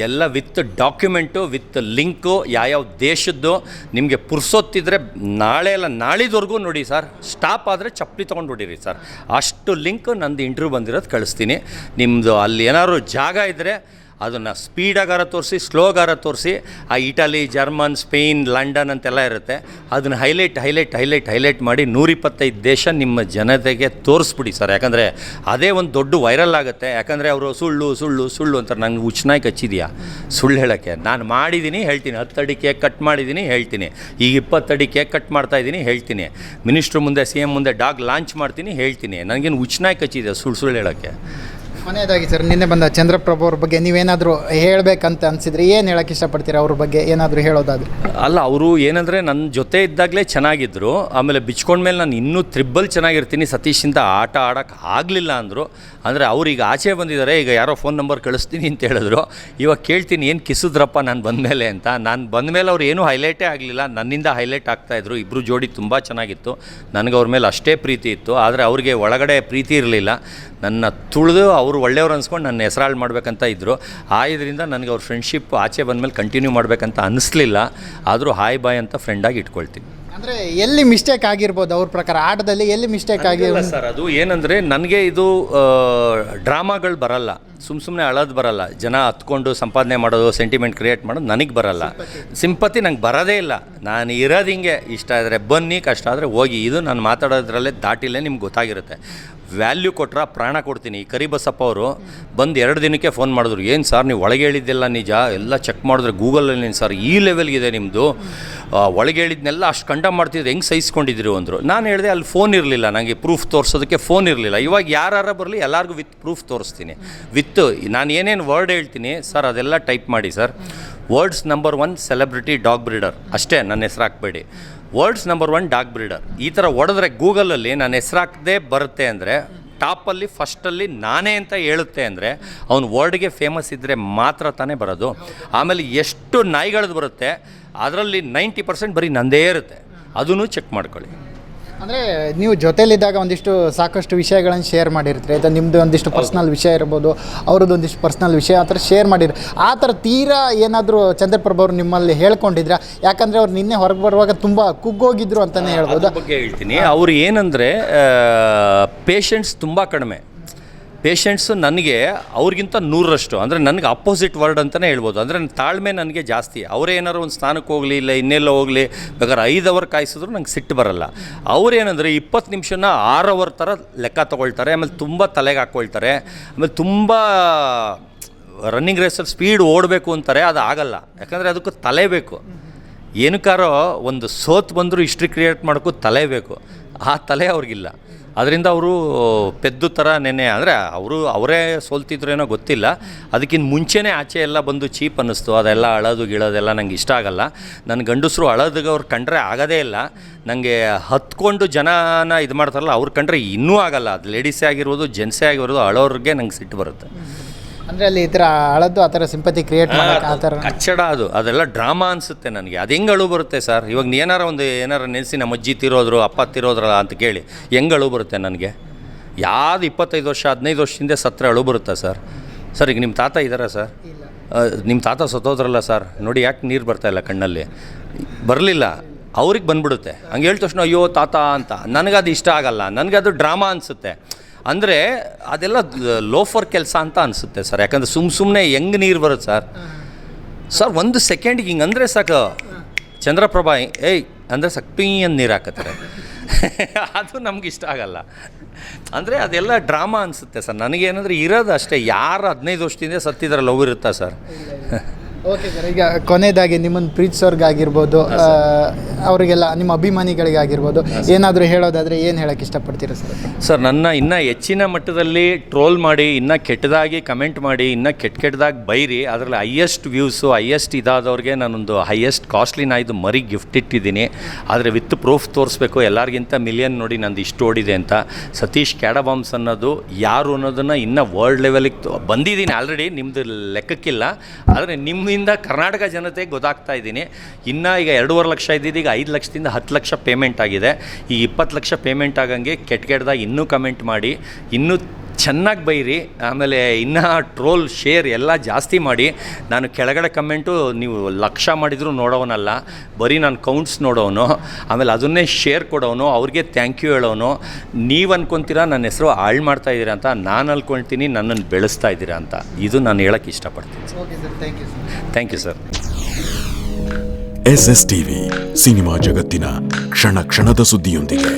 ಎಲ್ಲ ವಿತ್ ಡಾಕ್ಯುಮೆಂಟು ವಿತ್ ಲಿಂಕು ಯಾವ್ಯಾವ ದೇಶದ್ದು ನಿಮಗೆ ಪುರ್ಸೊತ್ತಿದ್ರೆ ನಾಳೆ ಎಲ್ಲ ನಾಳಿದವರೆಗೂ ನೋಡಿ ಸರ್ ಸ್ಟಾಪ್ ಆದರೆ ಚಪ್ಪಲಿ ತೊಗೊಂಡು ಹೊಡೀರಿ ಸರ್ ಅಷ್ಟು ಲಿಂಕ್ ನಂದು ಇಂಟರ್ವ್ಯೂ ಬಂದಿರೋದು ಕಳಿಸ್ತೀನಿ. ನಿಮ್ಮದು ಅಲ್ಲಿ ಏನಾದ್ರು ಜಾಗ ಇದ್ದರೆ ಅದನ್ನು ಸ್ಪೀಡಾಗಾರ ತೋರಿಸಿ, ಸ್ಲೋಗಾರ ತೋರಿಸಿ, ಆ ಇಟಲಿ, ಜರ್ಮನ್, ಸ್ಪೇನ್, ಲಂಡನ್ ಅಂತೆಲ್ಲ ಇರುತ್ತೆ. ಅದನ್ನು ಹೈಲೈಟ್ ಹೈಲೈಟ್ ಹೈಲೈಟ್ ಹೈಲೈಟ್ ಮಾಡಿ ನೂರಿಪ್ಪತ್ತೈದು ದೇಶ ನಿಮ್ಮ ಜನತೆಗೆ ತೋರಿಸ್ಬಿಡಿ ಸರ್. ಯಾಕಂದರೆ ಅದೇ ಒಂದು ದೊಡ್ಡ ವೈರಲ್ ಆಗುತ್ತೆ. ಯಾಕಂದರೆ ಅವರು ಸುಳ್ಳು ಸುಳ್ಳು ಸುಳ್ಳು ಅಂತಾರೆ. ನಂಗೆ ಉಚ್ಚನಾಗಿ ಕಚ್ಚಿದೆಯಾ? ಸುಳ್ಳು ಹೇಳೋಕ್ಕೆ. ನಾನು ಮಾಡಿದ್ದೀನಿ ಹೇಳ್ತೀನಿ. ಹತ್ತು ಅಡಿ ಕೇಕ್ ಕಟ್ ಮಾಡಿದ್ದೀನಿ ಹೇಳ್ತೀನಿ. ಈಗ ಅಡಿ ಕೇಕ್ ಕಟ್ ಮಾಡ್ತಾ ಇದ್ದೀನಿ ಹೇಳ್ತೀನಿ. ಮಿನಿಸ್ಟ್ರ್ ಮುಂದೆ, ಸಿ ಎಂ ಮುಂದೆ ಡಾಗ್ ಲಾಂಚ್ ಮಾಡ್ತೀನಿ, ಹೇಳ್ತೀನಿ. ನನಗೇನು ಉಚ್ಚನಾಗಿ ಕಚ್ಚಿದೆ ಸುಳ್ಳು ಸುಳ್ಳು ಹೇಳೋಕ್ಕೆ? ಕೊನೆಯದಾಗಿ ಸರ್, ನಿನ್ನೆ ಬಂದ ಚಂದ್ರಪ್ರಭು ಅವ್ರ ಬಗ್ಗೆ ನೀವೇನಾದರೂ ಹೇಳಬೇಕಂತ ಅನಿಸಿದ್ರೆ ಏನು ಹೇಳಕ್ಕೆ ಇಷ್ಟಪಡ್ತೀರಾ ಅವ್ರ ಬಗ್ಗೆ? ಏನಾದರೂ ಹೇಳೋದಾದ್ರೆ. ಅಲ್ಲ, ಅವರು ಏನಂದರೆ ನನ್ನ ಜೊತೆ ಇದ್ದಾಗಲೇ ಚೆನ್ನಾಗಿದ್ದರು ಆಮೇಲೆ ಬಿಚ್ಕೊಂಡ್ಮೇಲೆ ನಾನು ಇನ್ನೂ ತ್ರಿಬ್ಬಲ್ ಚೆನ್ನಾಗಿರ್ತೀನಿ ಸತೀಶಿಂದ ಆಟ ಆಡೋಕ್ಕೆ ಆಗಲಿಲ್ಲ ಅಂದರು. ಅಂದರೆ ಈಗ ಆಚೆ ಬಂದಿದ್ದಾರೆ, ಈಗ ಯಾರೋ ಫೋನ್ ನಂಬರ್ ಕಳಿಸ್ತೀನಿ ಅಂತ ಹೇಳಿದ್ರು. ಇವಾಗ ಕೇಳ್ತೀನಿ, ಏನು ಕಿಸಿದ್ರಪ್ಪ ನಾನು ಬಂದಮೇಲೆ ಅಂತ. ನಾನು ಬಂದಮೇಲೆ ಅವ್ರು ಏನೂ ಹೈಲೈಟೇ ಆಗಲಿಲ್ಲ. ನನ್ನಿಂದ ಹೈಲೈಟ್ ಆಗ್ತಾಯಿದ್ರು ಇಬ್ಬರು ಜೋಡಿ ತುಂಬ ಚೆನ್ನಾಗಿತ್ತು. ನನಗೆ ಅವ್ರ ಮೇಲೆ ಅಷ್ಟೇ ಪ್ರೀತಿ ಇತ್ತು. ಆದರೆ ಅವ್ರಿಗೆ ಒಳಗಡೆ ಪ್ರೀತಿ ಇರಲಿಲ್ಲ. ನನ್ನ ತುಳಿದು ಅವರು ಒಳ್ಳೆಯವ್ರು ಅನ್ಸ್ಕೊಂಡು ನನ್ನ ಹೆಸರಾಳು ಮಾಡಬೇಕಂತ ಇದ್ದರು ಆ ಇದರಿಂದ ನನಗೆ ಅವ್ರ ಫ್ರೆಂಡ್ಶಿಪ್ ಆಚೆ ಬಂದಮೇಲೆ ಕಂಟಿನ್ಯೂ ಮಾಡಬೇಕಂತ ಅನ್ನಿಸ್ಲಿಲ್ಲ ಆದರೂ ಹಾಯ್ ಬಾಯ್ ಅಂತ ಫ್ರೆಂಡಾಗಿ ಇಟ್ಕೊಳ್ತೀನಿ. ಅಂದರೆ ಎಲ್ಲಿ ಮಿಸ್ಟೇಕ್ ಆಗಿರ್ಬೋದು ಅವ್ರ ಪ್ರಕಾರ? ಆಟದಲ್ಲಿ ಎಲ್ಲಿ ಮಿಸ್ಟೇಕ್ ಆಗಿಲ್ಲ ಸರ್ ಅದು ಏನಂದರೆ ನನಗೆ ಇದು ಡ್ರಾಮಾಗಳು ಬರಲ್ಲ. ಸುಮ್ಮ ಸುಮ್ಮನೆ ಅಳೋದು ಬರಲ್ಲ. ಜನ ಹತ್ಕೊಂಡು ಸಂಪಾದನೆ ಮಾಡೋದು ಸೆಂಟಿಮೆಂಟ್ ಕ್ರಿಯೇಟ್ ಮಾಡೋದು ನನಗೆ ಬರಲ್ಲ. ಸಿಂಪತಿ ನಂಗೆ ಬರೋದೇ ಇಲ್ಲ. ನಾನು ಇರೋದು ಹಿಂಗೆ. ಇಷ್ಟ ಆದರೆ ಬನ್ನಿ ಕಷ್ಟ ಆದರೆ ಹೋಗಿ. ಇದು ನಾನು ಮಾತಾಡೋದ್ರಲ್ಲೇ ದಾಟಿಲ್ಲೇ ನಿಮ್ಗೆ ಗೊತ್ತಾಗಿರುತ್ತೆ. ವ್ಯಾಲ್ಯೂ ಕೊಟ್ರ ಪ್ರಾಣ ಕೊಡ್ತೀನಿ. ಈ ಕರಿಬಸಪ್ಪ ಅವರು ಬಂದು ಎರಡು ದಿನಕ್ಕೆ ಫೋನ್ ಮಾಡಿದ್ರು. ಏನು ಸರ್ ನೀವು ಒಳಗೆ ಹೇಳಿದ್ದೆಲ್ಲ ನಿಜ? ಎಲ್ಲ ಚೆಕ್ ಮಾಡಿದ್ರೆ ಗೂಗಲಲ್ಲಿ ಸರ್? ಈ ಲೆವೆಲ್ಗಿದೆ ನಿಮ್ಮದು ಒಳಗೆ ಹೇಳಿದ್ನೆಲ್ಲ ಅಷ್ಟು ಕಂಡ ಮಾಡ್ತಿದ್ರೆ ಹೆಂಗೆ ಸಹಿಸ್ಕೊಂಡಿದ್ರು ಅಂದರು. ನಾನು ಹೇಳಿದೆ ಅಲ್ಲಿ ಫೋನ್ ಇರಲಿಲ್ಲ. ನನಗೆ ಪ್ರೂಫ್ ತೋರಿಸೋದಕ್ಕೆ ಫೋನ್ ಇರಲಿಲ್ಲ. ಇವಾಗ ಯಾರು ಬರಲಿ ಎಲ್ಲರಿಗೂ ವಿತ್ ಪ್ರೂಫ್ ತೋರಿಸ್ತೀನಿ. ವಿತ್ ನಾನು ಏನೇನು ವರ್ಡ್ ಹೇಳ್ತೀನಿ, ಸರ್ ಅದೆಲ್ಲ ಟೈಪ್ ಮಾಡಿ sir. World's number one celebrity dog breeder ಅಷ್ಟೇ, ನನ್ನ ಹೆಸರು ಹಾಕ್ಬೇಡಿ. World's number one dog breeder ಈ ಥರ ಹೊಡೆದ್ರೆ ಗೂಗಲಲ್ಲಿ ನನ್ನ ಹೆಸರು ಹಾಕದೇ ಬರುತ್ತೆ ಅಂದರೆ, ಟಾಪಲ್ಲಿ ಫಸ್ಟಲ್ಲಿ ನಾನೇ ಅಂತ ಹೇಳುತ್ತೆ ಅಂದರೆ, ಅವ್ನು ವರ್ಡ್ಗೆ ಫೇಮಸ್ ಇದ್ದರೆ ಮಾತ್ರ ತಾನೇ ಬರೋದು. ಆಮೇಲೆ ಎಷ್ಟು ನಾಯಿಗಳದ್ದು ಬರುತ್ತೆ, ಅದರಲ್ಲಿ ನೈಂಟಿ ಪರ್ಸೆಂಟ್ ಬರೀ ನಂದೇ ಇರುತ್ತೆ. ಅದನ್ನು ಚೆಕ್ ಮಾಡ್ಕೊಳ್ಳಿ. ಅಂದರೆ ನೀವು ಜೊತೆಲಿದ್ದಾಗ ಒಂದಿಷ್ಟು ಸಾಕಷ್ಟು ವಿಷಯಗಳನ್ನು ಶೇರ್ ಮಾಡಿರ್ತೀರಿ. ಆಯಿತಾ? ನಿಮ್ಮದು ಒಂದಿಷ್ಟು ಪರ್ಸ್ನಲ್ ವಿಷಯ ಇರ್ಬೋದು ಅವ್ರದ್ದು ಒಂದಿಷ್ಟು ಪರ್ಸ್ನಲ್ ವಿಷಯ ಆ ಥರ ಶೇರ್ ಮಾಡಿರಿ. ಆ ಥರ ತೀರಾ ಏನಾದರೂ ಚಂದ್ರಪ್ರಭು ಅವರು ನಿಮ್ಮಲ್ಲಿ ಹೇಳ್ಕೊಂಡಿದ್ರ? ಯಾಕಂದರೆ ಅವ್ರು ನಿನ್ನೆ ಹೊರಗೆ ಬರುವಾಗ ತುಂಬ ಕುಗ್ಗೋಗಿದ್ರು ಅಂತಲೇ ಹೇಳ್ಬೋದು. ಬಗ್ಗೆ ಹೇಳ್ತೀನಿ. ಅವ್ರು ಏನಂದರೆ ಪೇಷಂಟ್ಸ್ ತುಂಬ ಕಡಿಮೆ. ಪೇಷಂಟ್ಸು ನನಗೆ ಅವ್ರಿಗಿಂತ ನೂರರಷ್ಟು, ಅಂದರೆ ನನಗೆ ಅಪೋಸಿಟ್ ವರ್ಡ್ ಅಂತಲೇ ಹೇಳ್ಬೋದು. ಅಂದರೆ ತಾಳ್ಮೆ ನನಗೆ ಜಾಸ್ತಿ. ಅವರೇನಾದ್ರು ಒಂದು ಸ್ಥಾನಕ್ಕೆ ಹೋಗಲಿ, ಇಲ್ಲ ಇನ್ನೆಲ್ಲ ಹೋಗಲಿ, ಬೇಕಾದ್ರೆ ಐದು ಅವರ್ ಕಾಯಿಸಿದ್ರು ನಂಗೆ ಸಿಟ್ಟು ಬರಲ್ಲ. ಅವ್ರೇನಂದರೆ ಇಪ್ಪತ್ತು ನಿಮಿಷನ ಆರು ಅವರ್ ಥರ ಲೆಕ್ಕ ತೊಗೊಳ್ತಾರೆ, ಆಮೇಲೆ ತುಂಬ ತಲೆಗೆ ಹಾಕ್ಕೊಳ್ತಾರೆ, ಆಮೇಲೆ ತುಂಬ ರನ್ನಿಂಗ್ ರೇಸಲ್ಲಿ ಸ್ಪೀಡ್ ಓಡಬೇಕು ಅಂತಾರೆ, ಅದು ಆಗಲ್ಲ. ಯಾಕಂದರೆ ಅದಕ್ಕೂ ತಲೆ ಬೇಕು. ಏನಕ್ಕಾರೋ ಒಂದು ಸೋತ್ ಬಂದರೂ ಹಿಸ್ಟ್ರಿ ಕ್ರಿಯೇಟ್ ಮಾಡೋಕ್ಕೂ ತಲೆ ಬೇಕು. ಆ ತಲೆ ಅವ್ರಿಗಿಲ್ಲ. ಅದರಿಂದ ಅವರು ಪೆದ್ದು ಥರ ನೆನೆ, ಅಂದರೆ ಅವರು ಅವರೇ ಸೋಲ್ತಿದ್ರೇನೋ ಗೊತ್ತಿಲ್ಲ. ಅದಕ್ಕಿಂತ ಮುಂಚೆನೇ ಆಚೆ ಎಲ್ಲ ಬಂದು ಚೀಪ್ ಅನ್ನಿಸ್ತು. ಅದೆಲ್ಲ ಅಳೋದು ಗಿಳೋದೆಲ್ಲ ನಂಗೆ ಇಷ್ಟ ಆಗಲ್ಲ. ನನ್ನ ಗಂಡಸರು ಅಳೋದಿಗೆ ಅವ್ರು ಕಂಡ್ರೆ ಆಗೋದೇ ಇಲ್ಲ. ನನಗೆ ಹತ್ಕೊಂಡು ಜನನ ಇದು ಮಾಡ್ತಾರಲ್ಲ, ಅವ್ರು ಕಂಡ್ರೆ ಇನ್ನೂ ಆಗಲ್ಲ. ಅದು ಲೇಡೀಸೇ ಆಗಿರ್ಬೋದು, ಜೆಂಟ್ಸೇ ಆಗಿರ್ಬೋದು, ಅಳೋರಿಗೆ ನಂಗೆ ಸಿಟ್ಟು ಬರುತ್ತೆ. ಅಂದರೆ ಅಲ್ಲಿ ಈ ಥರ ಅಳದ್ದು ಆ ಥರ ಸಿಂಪತಿ ಕ್ರಿಯೇಟ್ ಮಾಡೋಕೆ ಆ ಥರ ಕಚ್ಚಡ ಅದು. ಅದೆಲ್ಲ ಡ್ರಾಮಾ ಅನಿಸುತ್ತೆ ನನಗೆ. ಅದು ಹೆಂಗೆ ಅಳು ಬರುತ್ತೆ ಸರ್ ಇವಾಗ ನೀ ಏನಾರ ಒಂದು ಏನಾರ ನೆನೆಸಿ ನಮ್ಮ ಅಜ್ಜಿ ತಿರೋದ್ರು ಅಪ್ಪ ತಿರೋದ್ರಲ್ಲ ಅಂತ ಕೇಳಿ ಹೆಂಗೆ ಅಳು ಬರುತ್ತೆ ನನಗೆ? ಯಾವ್ದು ಇಪ್ಪತ್ತೈದು ವರ್ಷ ಹದಿನೈದು ವರ್ಷದಿಂದ ಸತ್ರ ಅಳು ಬರುತ್ತಾ ಸರ್ ಸರ್ ಈಗ ನಿಮ್ಮ ತಾತ ಇದ್ದಾರಾ ಸರ್ ನಿಮ್ಮ ತಾತ ಸತ್ತೋದ್ರಲ್ಲ ಸರ್ ನೋಡಿ ಯಾಕೆ ನೀರು ಬರ್ತಾ ಇಲ್ಲ ಕಣ್ಣಲ್ಲಿ. ಬರಲಿಲ್ಲ. ಅವ್ರಿಗೆ ಬಂದ್ಬಿಡುತ್ತೆ. ಹಂಗೆ ಹೇಳಿದ ತಕ್ಷಣ ಅಯ್ಯೋ ತಾತ ಅಂತ. ನನಗದು ಇಷ್ಟ ಆಗಲ್ಲ. ನನಗದು ಡ್ರಾಮಾ ಅನಿಸುತ್ತೆ. ಅಂದರೆ ಅದೆಲ್ಲ ಲೋಫರ್ ಕೆಲಸ ಅಂತ ಅನಿಸುತ್ತೆ ಸರ್. ಯಾಕಂದರೆ ಸುಮ್ಮ ಸುಮ್ಮನೆ ಹೆಂಗೆ ನೀರು ಬರುತ್ತೆ ಸರ್? ಸರ್, ಒಂದು ಸೆಕೆಂಡಿಗೆ ಹಿಂಗೆ ಅಂದರೆ ಸಾಕು. ಚಂದ್ರಪ್ರಭಾ, ಏಯ್, ಅಂದರೆ ಸಾಕು ಪಿಂಗ್ ನೀರು ಹಾಕತ್ತಾರೆ. ಅದು ನಮ್ಗೆ ಇಷ್ಟ ಆಗಲ್ಲ. ಅಂದರೆ ಅದೆಲ್ಲ ಡ್ರಾಮಾ ಅನಿಸುತ್ತೆ ಸರ್. ನನಗೇನಂದ್ರೆ ಇರೋದು ಅಷ್ಟೇ. ಯಾರು ಹದಿನೈದು ವರ್ಷದಿಂದ ಸತ್ತಿದ್ರೆ ಲವ್ ಇರುತ್ತಾ ಸರ್? ಓಕೆ ಸರ್ ಈಗ ಕೊನೆಯದಾಗಿ ನಿಮ್ಮನ್ನು ಪ್ರೀತಿಸೋರ್ಗಾಗಿರ್ಬೋದು ಆಗಿರ್ಬೋದು ಅವರಿಗೆಲ್ಲ ನಿಮ್ಮ ಅಭಿಮಾನಿಗಳಿಗಾಗಿರ್ಬೋದು ಏನಾದರೂ ಹೇಳೋದಾದರೆ ಏನು ಹೇಳೋಕ್ಕೆ ಇಷ್ಟಪಡ್ತೀರಾ ಸರ್ ಸರ್ ನನ್ನ ಇನ್ನೂ ಹೆಚ್ಚಿನ ಮಟ್ಟದಲ್ಲಿ ಟ್ರೋಲ್ ಮಾಡಿ ಇನ್ನೂ ಕೆಟ್ಟದಾಗಿ ಕಮೆಂಟ್ ಮಾಡಿ ಇನ್ನೂ ಕೆಟ್ಟ ಕೆಟ್ಟದಾಗಿ ಬೈರಿ ಅದರಲ್ಲಿ ಹೈಯೆಸ್ಟ್ ವ್ಯೂಸು ಹೈಯೆಸ್ಟ್ ಇದಾದವ್ರಿಗೆ ನಾನೊಂದು ಹೈಯೆಸ್ಟ್ ಕಾಸ್ಟ್ಲಿ ನಾಯ್ದು ಮರಿ ಗಿಫ್ಟ್ ಇಟ್ಟಿದ್ದೀನಿ. ಆದರೆ ವಿತ್ ಪ್ರೂಫ್ ತೋರಿಸ್ಬೇಕು ಎಲ್ಲರಿಗಿಂತ ಮಿಲಿಯನ್ ನೋಡಿ ನಂದು ಇಷ್ಟು ಓಡಿದೆ ಅಂತ. ಸತೀಶ್ ಕ್ಯಾಡಬಾಂಬ್ಸ್ ಅನ್ನೋದು ಯಾರು ಅನ್ನೋದನ್ನು ಇನ್ನೂ ವರ್ಲ್ಡ್ ಲೆವೆಲಿಗೆ ಬಂದಿದ್ದೀನಿ ಆಲ್ರೆಡಿ ನಿಮ್ಮದು ಲೆಕ್ಕಕ್ಕಿಲ್ಲ. ಆದರೆ ನಿಮ್ಮಿಂದ ಕರ್ನಾಟಕ ಜನತೆಗೆ ಗೊತ್ತಾಗ್ತಾ ಇದ್ದೀನಿ. ಇನ್ನು ಈಗ ಎರಡೂವರೆ ಲಕ್ಷ ಇದ್ದಿದ್ದು ಈಗ ಐದು ಲಕ್ಷದಿಂದ ಹತ್ತು ಲಕ್ಷ ಪೇಮೆಂಟ್ ಆಗಿದೆ. ಈ ಇಪ್ಪತ್ತು ಲಕ್ಷ ಪೇಮೆಂಟ್ ಆಗಂಗೆ ಕೆಟ್ಟ ಕೆಟ್ಟದಾಗ ಇನ್ನೂ ಕಮೆಂಟ್ ಮಾಡಿ, ಇನ್ನೂ ಚೆನ್ನಾಗಿ ಬೈರಿ ಆಮೇಲೆ ಇನ್ನೂ ಟ್ರೋಲ್ ಶೇರ್ ಎಲ್ಲ ಜಾಸ್ತಿ ಮಾಡಿ ನಾನು ಕೆಳಗಡೆ ಕಮೆಂಟು ನೀವು ಲಕ್ಷ ಮಾಡಿದರೂ ನೋಡೋವನಲ್ಲ ಬರೀ ನಾನು ಕೌಂಟ್ಸ್ ನೋಡೋನು ಆಮೇಲೆ ಅದನ್ನೇ ಶೇರ್ ಕೊಡೋನು ಅವ್ರಿಗೆ ಥ್ಯಾಂಕ್ ಯು ಹೇಳೋನು ನೀವು ಅನ್ಕೊತೀರಾ ನನ್ನ ಹೆಸರು ಹಾಳು ಮಾಡ್ತಾ ಇದ್ದೀರಾ ಅಂತ ನಾನು ಅನ್ಕೊಳ್ತೀನಿ ನನ್ನನ್ನು ಬೆಳೆಸ್ತಾ ಇದ್ದೀರಾ ಅಂತ. ಇದು ನಾನು ಹೇಳೋಕ್ಕೆ ಇಷ್ಟಪಡ್ತೀನಿ. Okay sir thank you sir thank you sir S S TV cinema ಜಗತ್ತಿನ ಕ್ಷಣ ಕ್ಷಣದ ಸುದ್ದಿಯೊಂದಿಗೆ.